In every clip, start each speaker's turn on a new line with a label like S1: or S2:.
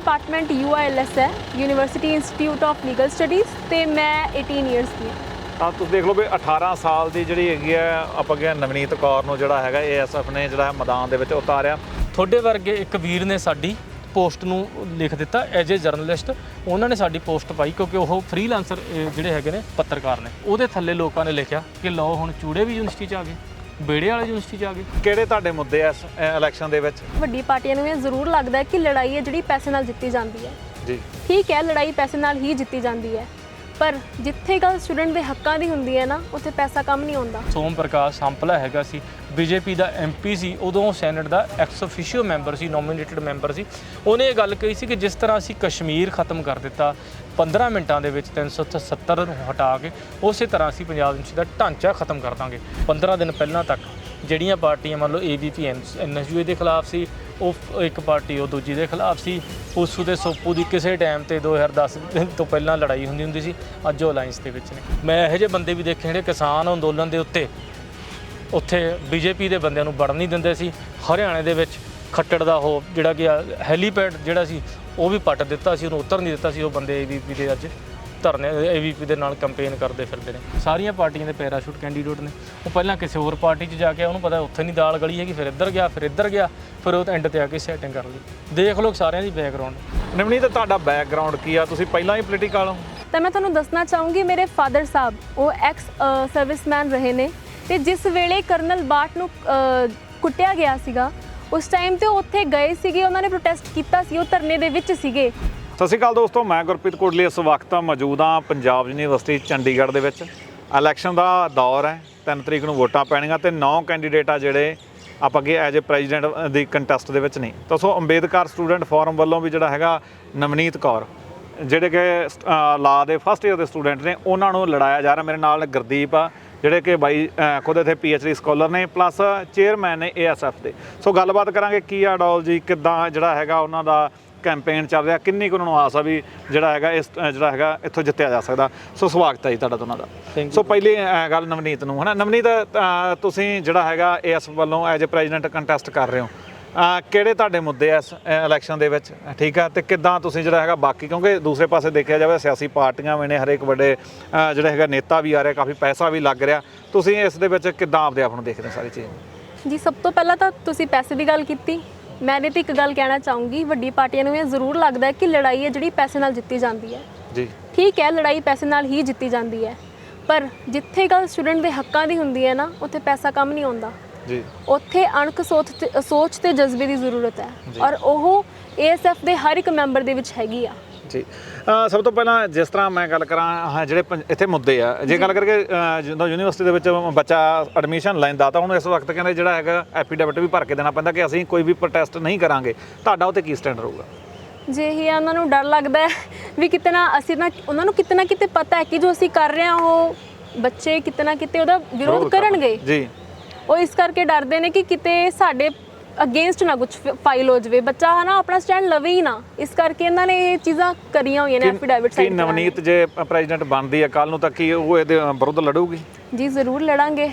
S1: Department UILS ਹੈ university institute of legal studies ਤੇ ਮੈਂ 18 ਇਅਰਸ ਦੀ ਹਾਂ।
S2: ਤਾਂ ਤੁਸੀਂ ਦੇਖ ਲਓ ਵੀ 18 ਸਾਲ ਦੀ ਜਿਹੜੀ ਹੈਗੀ ਆ ਆਪਾਂ ਗਿਆ ਨਵਨੀਤ ਕੌਰ ਨੂੰ ਜਿਹੜਾ ਹੈਗਾ ਏਐਸਐਫ ਨੇ ਜਿਹੜਾ ਮੈਦਾਨ ਦੇ ਵਿੱਚ ਉਤਾਰਿਆ।
S3: ਤੁਹਾਡੇ ਵਰਗੇ ਇੱਕ ਵੀਰ ਨੇ ਸਾਡੀ ਪੋਸਟ ਨੂੰ ਲਿਖ ਦਿੱਤਾ ਐਜ ਏ ਜਰਨਲਿਸਟ ਉਹਨਾਂ ਨੇ ਸਾਡੀ ਪੋਸਟ ਪਾਈ ਕਿਉਂਕਿ ਉਹ ਫ੍ਰੀਲਾਂਸਰ ਜਿਹੜੇ ਹੈਗੇ ਨੇ ਪੱਤਰਕਾਰ ਨੇ। ਉਹਦੇ ਥੱਲੇ ਲੋਕਾਂ ਨੇ ਲਿਖਿਆ ਕਿ ਲਓ ਹੁਣ ਚੂੜੇ ਵੀ ਯੂਨੀਵਰਸਿਟੀ 'ਚ ਆ ਗਏ। ਬੇੜੇ ਵਾਲੇ ਯੂਨੀਵਰਸਿਟੀ 'ਚ ਆ ਗਏ।
S2: ਕਿਹੜੇ ਤੁਹਾਡੇ ਮੁੱਦੇ ਐ ਇਲੈਕਸ਼ਨ ਦੇ ਵਿੱਚ?
S1: ਵੱਡੀ ਪਾਰਟੀਆਂ ਨੂੰ ਇਹ ਜ਼ਰੂਰ ਲੱਗਦਾ ਹੈ ਕਿ ਲੜਾਈ ਹੈ ਜਿਹੜੀ ਪੈਸੇ ਨਾਲ ਜਿੱਤੀ ਜਾਂਦੀ ਹੈ।
S2: ਜੀ।
S1: ਠੀਕ ਹੈ ਲੜਾਈ ਪੈਸੇ ਨਾਲ ਹੀ ਜਿੱਤੀ ਜਾਂਦੀ ਹੈ। ਪਰ ਜਿੱਥੇ ਗੱਲ ਸਟੂਡੈਂਟ ਦੇ ਹੱਕਾਂ ਦੀ ਹੁੰਦੀ ਹੈ ਨਾ ਉੱਥੇ ਪੈਸਾ ਕੰਮ ਨਹੀਂ ਆਉਂਦਾ।
S3: ਸੋਮ ਪ੍ਰਕਾਸ਼ ਸੰਪਲਾ ਹੈਗਾ ਸੀ। ਬੀਜੇਪੀ ਦਾ ਐਮਪੀ ਸੀ, ਉਦੋਂ ਸੈਨੇਟ ਦਾ ਐਕਸ ਅਫੀਸ਼ੀਓ ਮੈਂਬਰ ਸੀ ਨੋਮੀਨੇਟਡ ਮੈਂਬਰ ਸੀ। ਉਹਨੇ ਇਹ ਗੱਲ ਕਹੀ ਸੀ ਕਿ ਜਿਸ ਤਰ੍ਹਾਂ ਅਸੀਂ ਕਸ਼ਮੀਰ ਖਤਮ ਕਰ ਦਿੱਤਾ 15 ਮਿੰਟਾਂ ਦੇ ਵਿੱਚ 370 ਨੂੰ ਹਟਾ ਕੇ, ਉਸੇ ਤਰ੍ਹਾਂ ਅਸੀਂ ਪੰਜਾਬ ਯੂਨੀਵਰਸਿਟੀ ਦਾ ਢਾਂਚਾ ਖਤਮ ਕਰ ਦਾਂਗੇ। 15 ਦਿਨ ਪਹਿਲਾਂ ਤੱਕ ਜਿਹੜੀਆਂ ਪਾਰਟੀਆਂ, ਮੰਨ ਲਓ ਏਬੀਪੀ ਐਨਐਸਯੂ ਦੇ ਖਿਲਾਫ ਸੀ, ਉਹ ਇੱਕ ਪਾਰਟੀ, ਉਹ ਦੂਜੀ ਦੇ ਖਿਲਾਫ ਸੀ, ਉਸੂ ਦੇ ਸੋਪੂ ਦੀ ਕਿਸੇ ਟਾਈਮ ਤੇ 2010 ਤੋਂ ਪਹਿਲਾਂ ਲੜਾਈ ਹੁੰਦੀ ਹੁੰਦੀ ਸੀ, ਅੱਜ ਉਹ ਅਲਾਈਅੰਸ ਦੇ ਵਿੱਚ ਨੇ। ਮੈਂ ਇਹੋ ਜਿਹੇ ਬੰਦੇ ਵੀ ਦੇਖੇ ਜਿਹੜੇ ਕਿਸਾਨ ਅੰਦੋਲਨ ਦੇ ਉੱਤੇ ਉੱਥੇ ਬੀਜੇਪੀ ਦੇ ਬੰਦਿਆਂ ਨੂੰ ਵੜਨ ਨਹੀਂ ਦਿੰਦੇ ਸੀ। ਹਰਿਆਣੇ ਦੇ ਵਿੱਚ ਖੱਟੜ ਦਾ ਉਹ ਜਿਹੜਾ ਕਿ ਹੈਲੀਪੈਡ ਜਿਹੜਾ ਸੀ, ਉਹ ਵੀ ਪੱਟ ਦਿੱਤਾ ਸੀ, ਉਹਨੂੰ ਉਤਰ ਨਹੀਂ ਦਿੱਤਾ ਸੀ। ਉਹ ਬੰਦੇ ਏਬੀਪੀ ਦੇ ਅੱਜ ਧਰਨੇ ਏਬੀਪੀ ਦੇ ਨਾਲ ਕੰਪੇਨ ਕਰਦੇ ਫਿਰਦੇ ਨੇ। ਸਾਰੀਆਂ ਪਾਰਟੀਆਂ ਦੇ ਪੈਰਾਸ਼ੂਟ ਕੈਂਡੀਡੇਟ ਨੇ। ਉਹ ਪਹਿਲਾਂ ਕਿਸੇ ਹੋਰ ਪਾਰਟੀ 'ਚ ਜਾ ਕੇ ਉਹਨੂੰ ਪਤਾ, ਉੱਥੇ ਨਹੀਂ ਦਾਲ ਗਲੀ ਹੈਗੀ, ਫਿਰ ਇੱਧਰ ਗਿਆ, ਫਿਰ ਇੱਧਰ ਗਿਆ, ਫਿਰ ਉਹ ਐਂਡ ਤੇ ਆ ਕੇ ਸੈਟਿੰਗ ਕਰ ਲਈ। ਦੇਖ ਲਓ ਸਾਰਿਆਂ ਦੀ ਬੈਕਗ੍ਰਾਉਂਡ
S2: ਤਾਂ ਤੁਹਾਡਾ ਬੈਕਗ੍ਰਾਉਂਡ ਕੀ ਆ? ਤੁਸੀਂ ਪਹਿਲਾਂ ਹੀ ਪੋਲੀਟੀਕਲ ਹੋ।
S1: ਤਾਂ ਮੈਂ ਤੁਹਾਨੂੰ ਦੱਸਣਾ ਚਾਹੂੰਗੀ, ਮੇਰੇ ਫਾਦਰ ਸਾਹਿਬ, ਉਹ ਐਕਸ ਸਰਵਿਸਮੈਨ ਰਹੇ ਨੇ। ਤੇ ਜਿਸ ਵੇਲੇ ਕਰਨਲ ਬਾਟ ਨੂੰ ਕੁੱਟਿਆ ਗਿਆ ਸੀਗਾ, ਉਸ ਟਾਈਮ ਤੇ ਉਹ ਉੱਥੇ ਗਏ ਸੀਗੇ, ਉਹਨਾਂ ਨੇ ਪ੍ਰੋਟੈਸਟ ਕੀਤਾ ਸੀ, ਉਹ ਧਰਨੇ ਦੇ ਵਿੱਚ ਸੀਗੇ।
S2: ਸਤਿ ਸ਼੍ਰੀ ਅਕਾਲ ਦੋਸਤੋ, ਮੈਂ ਗੁਰਪ੍ਰੀਤ ਕੋਟਲੀ, ਇਸ ਵਕਤ ਮੌਜੂਦ ਹਾਂ ਪੰਜਾਬ ਯੂਨੀਵਰਸਿਟੀ, ਚੰਡੀਗੜ੍ਹ ਦੇ ਵਿੱਚ। ਇਲੈਕਸ਼ਨ ਦਾ ਦੌਰ ਹੈ 3 ਤਰੀਕ ਨੂੰ ਵੋਟਾਂ ਪੈਣੀਆਂ ਤੇ 9 ਕੈਂਡੀਡੇਟ ਆ ਜਿਹੜੇ ਆਪਾਂ ਅੱਗੇ ਐਜ ਏ ਪ੍ਰੈਜ਼ੀਡੈਂਟ ਦੀ ਕੰਟੈਸਟ ਦੇ ਵਿੱਚ ਨਹੀਂ ਤਾਂ ਸੋ ਅੰਬੇਦਕਰ ਸਟੂਡੈਂਟ ਫੋਰਮ ਵੱਲੋਂ ਵੀ ਜਿਹੜਾ ਹੈਗਾ ਨਵਨੀਤ ਕੌਰ, ਜਿਹੜੇ ਕਿ ਲਾ ਦੇ ਫਸਟ ਈਅਰ ਦੇ ਸਟੂਡੈਂਟ ਨੇ, ਉਹਨਾਂ ਨੂੰ ਲੜਾਇਆ ਜਾ ਰਿਹਾ, ਮੇਰੇ ਨਾਲ ਗੁਰਦੀਪ ਆ ਜਿਹੜੇ ਕਿ ਬਾਈ ਅ, ਖੁਦ ਇੱਥੇ ਡੀ ਸਕਾਲਰ ਨੇ ਪਲੱਸ ਚੇਅਰਮੈਨ ਨੇ ਏਐਸਐਫ ਦੇ। ਸੋ ਗੱਲਬਾਤ ਕਰਾਂਗੇ ਕੀ ਆ ਡੋਲ ਜੀ ਕਿੱਦਾਂ ਜਿਹੜਾ ਹੈਗਾ ਉਹਨਾਂ ਦਾ ਕੈਂਪੇਨ ਚੱਲ ਰਿਹਾ ਕਿੰਨੀ ਕੁ ਉਹਨਾਂ ਨੂੰ ਆਸ ਆ ਵੀ ਜਿਹੜਾ ਹੈਗਾ ਇਸ ਅ, ਜਿਹੜਾ ਹੈਗਾ ਇੱਥੋਂ ਜਿੱਤਿਆ ਜਾ ਸਕਦਾ। ਸੋ ਸਵਾਗਤ ਹੈ ਜੀ ਤੁਹਾਡਾ ਦੋਨਾਂ ਦਾ. ਸੋ ਪਹਿਲੀ ਅ, ਗੱਲ ਨਵਨੀਤ ਨੂੰ ਹਨਾ? ਨਵਨੀਤ ਅ, ਤੁਸੀਂ ਜਿਹੜਾ ਹੈਗਾ ਏਐਸ ਵੱਲੋਂ ਐਜ ਏ ਪ੍ਰੈਜ਼ੀਡੈਂਟ ਕੰਟੈਸਟ ਕਰ ਰਹੇ ਹੋ। ਅ, ਕਿਹੜੇ ਤੁਹਾਡੇ ਮੁੱਦੇ ਇਸ ਇਲੈਕਸ਼ਨ ਦੇ ਵਿੱਚ? ਠੀਕ ਆ? ਤੇ ਕਿੱਦਾਂ ਤੁਸੀਂ ਜਿਹੜਾ ਹੈਗਾ ਬਾਕੀ ਕਿਉਂਕਿ ਦੂਸਰੇ ਪਾਸੇ ਦੇਖਿਆ ਜਾਵੇ ਸਿਆਸੀ ਪਾਰਟੀਆਂ ਵੀ ਨੇ ਹਰੇਕ ਵੱਡੇ ਜਿਹੜਾ ਹੈਗਾ ਨੇਤਾ ਵੀ ਆ ਰਿਹਾ ਕਾਫੀ ਪੈਸਾ ਵੀ ਲੱਗ ਰਿਹਾ। ਤੁਸੀਂ ਇਸ ਦੇ ਵਿੱਚ ਕਿੱਦਾਂ ਆਪਦੇ ਆਪ ਨੂੰ ਦੇਖਦੇ ਹੋ ਸਾਰੀ ਚੀਜ਼?
S1: ਜੀ ਸਭ ਤੋਂ ਪਹਿਲਾਂ ਤਾਂ ਤੁਸੀਂ ਪੈਸੇ ਦੀ ਗੱਲ ਕੀਤੀ। ਮੈਂ ਇਹਦੇ ਤੇ ਇੱਕ ਗੱਲ ਕਹਿਣਾ ਚਾਹੂੰਗੀ ਵੱਡੀ ਪਾਰਟੀਆਂ ਨੂੰ ਇਹ ਜ਼ਰੂਰ ਲੱਗਦਾ ਹੈ ਕਿ ਲੜਾਈ ਹੈ ਜਿਹੜੀ ਪੈਸੇ ਨਾਲ ਜਿੱਤੀ ਜਾਂਦੀ ਹੈ।
S2: ਜੀ।
S1: ਠੀਕ ਹੈ ਲੜਾਈ ਪੈਸੇ ਨਾਲ ਹੀ ਜਿੱਤੀ ਜਾਂਦੀ ਹੈ। ਪਰ ਜਿੱਥੇ ਗੱਲ ਸਟੂਡੈਂਟ ਦੇ ਹੱਕਾਂ ਦੀ ਹੁੰਦੀ ਹੈ ਨਾ ਉੱਥੇ ਪੈਸਾ ਕੰਮ ਨਹੀਂ ਆਉਂਦਾ।
S2: ਜੀ।
S1: ਉੱਥੇ ਅਣਖ ਸੋਚ ਤੇ ਸੋਚ ਤੇ ਜਜ਼ਬੇ ਦੀ ਜ਼ਰੂਰਤ ਹੈ। ਔਰ ਉਹ ਏਐਸਐਫ ਦੇ ਹਰ ਇੱਕ ਮੈਂਬਰ ਦੇ ਵਿੱਚ ਹੈਗੀ ਆ।
S2: ਜੀ। ਅ, ਸਭ ਤੋਂ ਪਹਿਲਾਂ ਜਿਸ ਤਰ੍ਹਾਂ ਮੈਂ ਗੱਲ ਕਰਾਂ ਜਿਹੜੇ ਇੱਥੇ ਮੁੱਦੇ ਆ। ਜੇ ਗੱਲ ਕਰਕੇ ਅ, ਜਦੋਂ ਯੂਨੀਵਰਸਿਟੀ ਦੇ ਵਿੱਚ ਬੱਚਾ ਐਡਮਿਸ਼ਨ ਲੈਂਦਾ ਤਾਂ ਉਹਨੂੰ ਇਸ ਵਕਤ ਕਹਿੰਦੇ ਜਿਹੜਾ ਹੈਗਾ ਐਫੀਡੇਵਿਟ ਵੀ ਭਰ ਕੇ ਦੇਣਾ ਪੈਂਦਾ ਕਿ ਅਸੀਂ ਕੋਈ ਵੀ ਪ੍ਰੋਟੈਸਟ ਨਹੀਂ ਕਰਾਂਗੇ। ਤੁਹਾਡਾ ਉਹ ਤੇ ਕੀ ਸਟੈਂਡ ਰਹੂਗਾ?
S1: ਜੇ ਹੀ ਉਹਨਾਂ ਨੂੰ ਡਰ ਲੱਗਦਾ ਹੈ ਵੀ ਕਿਤਨਾ ਅਸੀਂ ਨਾ ਉਹਨਾਂ ਨੂੰ ਕਿਤਨਾ ਕਿਤੇ ਪਤਾ ਹੈ ਕਿ ਜੋ ਅਸੀਂ ਕਰ ਰਹੇ ਹਾਂ ਉਹ ਬੱਚੇ ਕਿਤਨਾ ਕਿਤੇ ਉਹਦਾ ਵਿਰੋਧ ਕਰਨਗੇ।
S2: ਜੀ।
S1: ਉਹ ਇਸ ਕਰਕੇ ਡਰਦੇ ਨੇ ਕਿ ਕਿਤੇ ਸਾਡੇ ਅਗੇਂਸਟ ਨਾ ਕੁਝ ਫਾਈਲ ਹੋ ਜਾਵੇ। ਬੱਚਾ ਹਨਾ ਆਪਣਾ ਸਟੈਂਡ ਲਵੇ ਹੀ ਨਾ। ਇਸ ਕਰਕੇ ਇਹਨਾਂ ਨੇ ਇਹ ਚੀਜ਼ਾਂ ਕਰੀਆਂ ਹੋਈਆਂ ਨੇ ਐਫੀਡੇਵਿਟ
S2: ਕੀ
S1: ਸਾਈਨ
S2: ਨਵਨੀਤ ਜੇ ਪ੍ਰੈਜ਼ੀਡੈਂਟ ਬਣਦੀ ਹੈ ਕੱਲ ਨੂੰ ਤਾਂ ਕੀ ਉਹ ਇਹਦੇ ਵਿਰੁੱਧ ਲੜੂਗੀ?
S1: ਜੀ ਜ਼ਰੂਰ ਲੜਾਂਗੇ।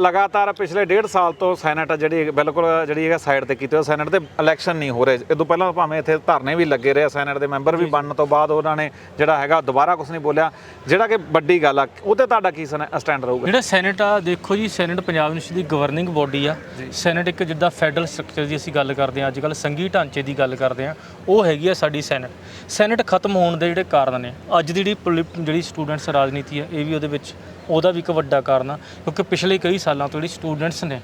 S2: ਲਗਾਤਾਰ ਪਿਛਲੇ ਡੇਢ ਸਾਲ ਤੋਂ ਸੈਨੇਟ ਆ ਜਿਹੜੀ ਬਿਲਕੁਲ ਜਿਹੜੀ ਹੈਗਾ ਸਾਈਡ ਤੇ ਕੀਤੀ ਹੋਈ ਸੈਨੇਟ ਤੇ ਇਲੈਕਸ਼ਨ ਨਹੀਂ ਹੋ ਰਹੇ। ਤੋਂ ਪਹਿਲਾਂ ਭਾਵੇਂ ਇੱਥੇ ਧਰਨੇ ਵੀ ਲੱਗੇ ਰਹੇ ਸੈਨੇਟ ਦੇ ਮੈਂਬਰ ਵੀ ਬਣਨ ਤੋਂ ਬਾਅਦ ਉਹਨਾਂ ਨੇ ਜਿਹੜਾ ਹੈਗਾ ਦੁਬਾਰਾ ਕੁਝ ਨਹੀਂ ਬੋਲਿਆ। ਜਿਹੜਾ ਕਿ ਵੱਡੀ ਗੱਲ ਆ ਉਹਤੇ ਤੁਹਾਡਾ ਕੀ ਸਟੈਂਡ ਰਹੂਗਾ?
S3: ਜਿਹੜਾ ਸੈਨੇਟ ਆ ਦੇਖੋ ਜੀ ਸੈਨੇਟ ਪੰਜਾਬ ਯੂਨੀਵਰਸਿਟੀ ਦੀ ਗਵਰਨਿੰਗ ਬੋਡੀ ਆ। ਸੈਨੇਟ ਇੱਕ ਜਿੱਦਾਂ ਫੈਡਰਲ ਸਟਰਕਚਰ ਦੀ ਅਸੀਂ ਗੱਲ ਕਰਦੇ ਹਾਂ ਅੱਜ ਕੱਲ ਸੰਘੀ ਢਾਂਚੇ ਦੀ ਗੱਲ ਕਰਦੇ ਹਾਂ, ਉਹ ਹੈਗੀ ਆ ਸਾਡੀ ਸੈਨੇਟ। ਸੈਨੇਟ ਖਤਮ ਹੋਣ ਦੇ ਜਿਹੜੇ ਕਾਰਨ ਨੇ, ਅੱਜ ਦੀ ਜਿਹੜੀ ਪੋਲੀ- ਜਿਹੜੀ ਸਟੂਡੈਂਟਸ ਰਾਜਨੀਤੀ ਆ, ਇਹ ਵੀ ਉਹਦੇ ਵਿੱਚ, ਉਹਦਾ ਵੀ ਇੱਕ ਵੱਡਾ ਕਾਰਨ ਆ, ਕਿਉਂਕਿ ਪਿਛਲੇ ਕਈ ਸਾਲਾਂ ਤੋਂ ਜਿਹੜੀ ਸਟੂਡੈਂਟਸ ਨੇ